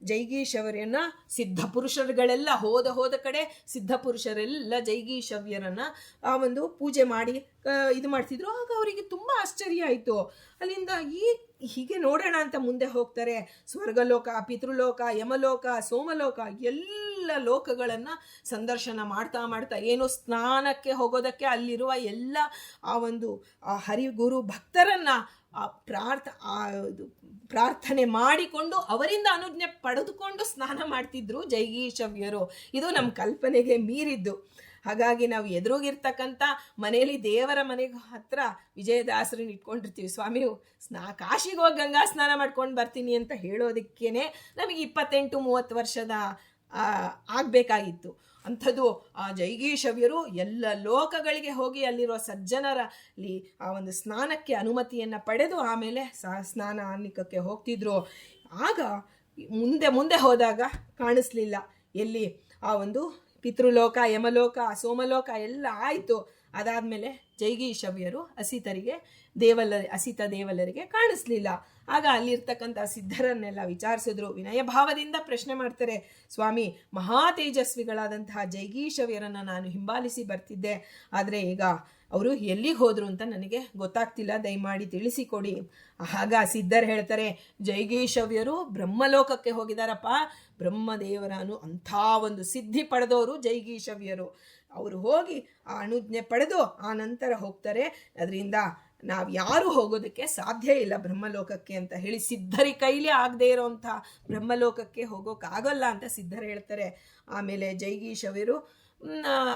ಜೈಗೀಶವರನ್ನ ಸಿದ್ಧ ಪುರುಷರುಗಳೆಲ್ಲ ಹೋದ ಹೋದ ಕಡೆ ಸಿದ್ಧ ಪುರುಷರೆಲ್ಲ ಜೈಗೀಶವ್ಯರನ್ನ ಆ ಒಂದು ಪೂಜೆ ಮಾಡಿ ಇದು ಮಾಡ್ತಿದ್ರು. ಆಗ ಅವರಿಗೆ ತುಂಬ ಆಶ್ಚರ್ಯ ಆಯಿತು. ಅಲ್ಲಿಂದ ಈ ಹೀಗೆ ನೋಡೋಣ ಅಂತ ಮುಂದೆ ಹೋಗ್ತಾರೆ. ಸ್ವರ್ಗಲೋಕ, ಪಿತೃಲೋಕ, ಯಮಲೋಕ, ಸೋಮಲೋಕ, ಎಲ್ಲ ಲೋಕಗಳನ್ನು ಸಂದರ್ಶನ ಮಾಡ್ತಾ ಮಾಡ್ತಾ ಏನು ಸ್ನಾನಕ್ಕೆ ಹೋಗೋದಕ್ಕೆ ಅಲ್ಲಿರುವ ಎಲ್ಲ ಆ ಒಂದು, ಆ ಹರಿಗುರು ಭಕ್ತರನ್ನು ಆ ಪ್ರಾರ್ಥ, ಆ ಪ್ರಾರ್ಥನೆ ಮಾಡಿಕೊಂಡು ಅವರಿಂದ ಅನುಜ್ಞೆ ಪಡೆದುಕೊಂಡು ಸ್ನಾನ ಮಾಡ್ತಿದ್ರು ಜೈಗೀಶವ್ಯರು. ಇದು ನಮ್ಮ ಕಲ್ಪನೆಗೆ ಮೀರಿದ್ದು. ಹಾಗಾಗಿ ನಾವು ಎದುರುಗಿರ್ತಕ್ಕಂಥ ಮನೆಯಲ್ಲಿ ದೇವರ ಮನೆಗೆ ಹತ್ರ ವಿಜಯದಾಸರನ್ನ ಇಟ್ಕೊಂಡಿರ್ತೀವಿ. ಸ್ವಾಮಿ, ಸ್ನಾ, ಕಾಶಿಗೆ ಹೋಗಿ ಗಂಗಾ ಸ್ನಾನ ಮಾಡ್ಕೊಂಡು ಬರ್ತೀನಿ ಅಂತ ಹೇಳೋದಕ್ಕೇನೆ ನಮಗೆ ಇಪ್ಪತ್ತೆಂಟು ಮೂವತ್ತು ವರ್ಷದ ಆಗಬೇಕಾಗಿತ್ತು. ಅಂಥದ್ದು ಆ ಜೈಗೀಶವ್ಯರು ಎಲ್ಲ ಲೋಕಗಳಿಗೆ ಹೋಗಿ ಅಲ್ಲಿರೋ ಸಜ್ಜನರಲ್ಲಿ ಆ ಒಂದು ಸ್ನಾನಕ್ಕೆ ಅನುಮತಿಯನ್ನು ಪಡೆದು ಆಮೇಲೆ ಸ, ಸ್ನಾನ ಅನ್ನಿಕಕ್ಕೆ ಹೋಗ್ತಿದ್ರು. ಆಗ ಮುಂದೆ ಮುಂದೆ ಹೋದಾಗ ಕಾಣಿಸ್ಲಿಲ್ಲ. ಎಲ್ಲಿ ಆ ಒಂದು ಪಿತೃಲೋಕ, ಯಮಲೋಕ, ಸೋಮಲೋಕ ಎಲ್ಲ ಆಯಿತು. ಅದಾದಮೇಲೆ ಜೈಗೀಶವ್ಯರು ಅಸಿತರಿಗೆ ದೇವಲ ಅಸಿತ ದೇವಲರಿಗೆ ಕಾಣಿಸ್ಲಿಲ್ಲ. ಆಗ ಅಲ್ಲಿರ್ತಕ್ಕಂಥ ಸಿದ್ಧರನ್ನೆಲ್ಲ ವಿಚಾರಿಸಿದ್ರು. ವಿನಯ ಭಾವದಿಂದ ಪ್ರಶ್ನೆ ಮಾಡ್ತಾರೆ, ಸ್ವಾಮಿ, ಮಹಾ ತೇಜಸ್ವಿಗಳಾದಂತಹ ಜೈಗೀಶವ್ಯರನ್ನು ನಾನು ಹಿಂಬಾಲಿಸಿ ಬರ್ತಿದ್ದೆ. ಆದರೆ ಈಗ ಅವರು ಎಲ್ಲಿಗೆ ಹೋದರು ಅಂತ ನನಗೆ ಗೊತ್ತಾಗ್ತಿಲ್ಲ, ದಯಮಾಡಿ ತಿಳಿಸಿಕೊಡಿ. ಆಗ ಸಿದ್ಧರು ಹೇಳ್ತಾರೆ ಜೈಗೀಶವ್ಯರು ಬ್ರಹ್ಮಲೋಕಕ್ಕೆ ಹೋಗಿದಾರಪ್ಪ. ಬ್ರಹ್ಮದೇವರನು ಅಂಥ ಒಂದು ಸಿದ್ಧಿ ಪಡೆದವರು ಜೈಗೀಶವ್ಯರು ಅವರು ಹೋಗಿ ಆ ಅನುಜ್ಞೆ ಪಡೆದು ಆ ನಂತರ ಹೋಗ್ತಾರೆ. ಅದರಿಂದ ನಾವು ಯಾರು ಹೋಗೋದಕ್ಕೆ ಸಾಧ್ಯ ಇಲ್ಲ ಬ್ರಹ್ಮಲೋಕಕ್ಕೆ ಅಂತ ಹೇಳಿ ಸಿದ್ಧರಿ ಕೈಲಿ ಆಗದೆ ಇರೋಂಥ ಬ್ರಹ್ಮಲೋಕಕ್ಕೆ ಹೋಗೋಕ್ಕಾಗಲ್ಲ ಅಂತ ಸಿದ್ಧರು ಹೇಳ್ತಾರೆ. ಆಮೇಲೆ ಜೈಗೀಶವ್ಯರು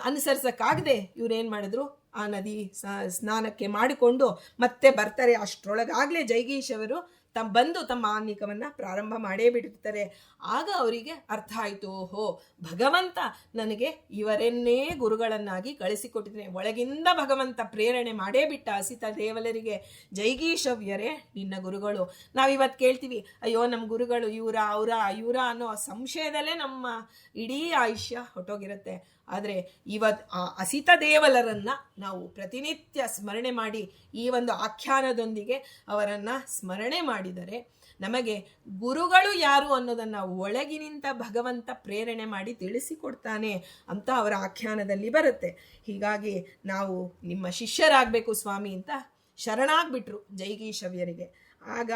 ಅನುಸರಿಸಕ್ಕಾಗದೆ ಇವ್ರೇನು ಮಾಡಿದ್ರು? ಆ ನದಿ ಸ್ನಾನಕ್ಕೆ ಮಾಡಿಕೊಂಡು ಮತ್ತೆ ಬರ್ತಾರೆ. ಅಷ್ಟರೊಳಗಾಗಲೇ ಜೈಗೀಶವರು ತಮ್ಮ ಬಂದು ತಮ್ಮ ಆನ್ನಿಕವನ್ನು ಪ್ರಾರಂಭ ಮಾಡೇ ಬಿಟ್ಟಿರ್ತಾರೆ ಆಗ ಅವರಿಗೆ ಅರ್ಥ ಆಯಿತು. ಓಹೋ, ಭಗವಂತ ನನಗೆ ಇವರನ್ನೇ ಗುರುಗಳನ್ನಾಗಿ ಕಳಿಸಿಕೊಟ್ಟಿದ್ದೇನೆ. ಒಳಗಿಂದ ಭಗವಂತ ಪ್ರೇರಣೆ ಮಾಡೇ ಬಿಟ್ಟ ಅಸಿತ ದೇವಲರಿಗೆ ಜೈಗೀಶವ್ಯರೇ ನಿನ್ನ ಗುರುಗಳು. ನಾವಿವತ್ತು ಕೇಳ್ತೀವಿ, ಅಯ್ಯೋ ನಮ್ಮ ಗುರುಗಳು ಇವರ, ಅವರ, ಇವರ ಅನ್ನೋ ಸಂಶಯದಲ್ಲೇ ನಮ್ಮ ಇಡೀ ಆಯುಷ್ಯ ಹೊಟ್ಟೋಗಿರುತ್ತೆ. ಆದರೆ ಇವತ್ತು ಆ ಅಸಿತ ದೇವಲರನ್ನ ನಾವು ಪ್ರತಿನಿತ್ಯ ಸ್ಮರಣೆ ಮಾಡಿ ಈ ಒಂದು ಆಖ್ಯಾನದೊಂದಿಗೆ ಅವರನ್ನು ಸ್ಮರಣೆ ಮಾಡಿದರೆ ನಮಗೆ ಗುರುಗಳು ಯಾರು ಅನ್ನೋದನ್ನು ಒಳಗಿನಿಂದ ಭಗವಂತ ಪ್ರೇರಣೆ ಮಾಡಿ ತಿಳಿಸಿಕೊಡ್ತಾನೆ ಅಂತ ಅವರ ಆಖ್ಯಾನದಲ್ಲಿ ಬರುತ್ತೆ. ಹೀಗಾಗಿ ನಾವು ನಿಮ್ಮ ಶಿಷ್ಯರಾಗಬೇಕು ಸ್ವಾಮಿ ಅಂತ ಶರಣಾಗ್ಬಿಟ್ರು ಜೈಗೀಶವ್ಯರಿಗೆ. ಆಗ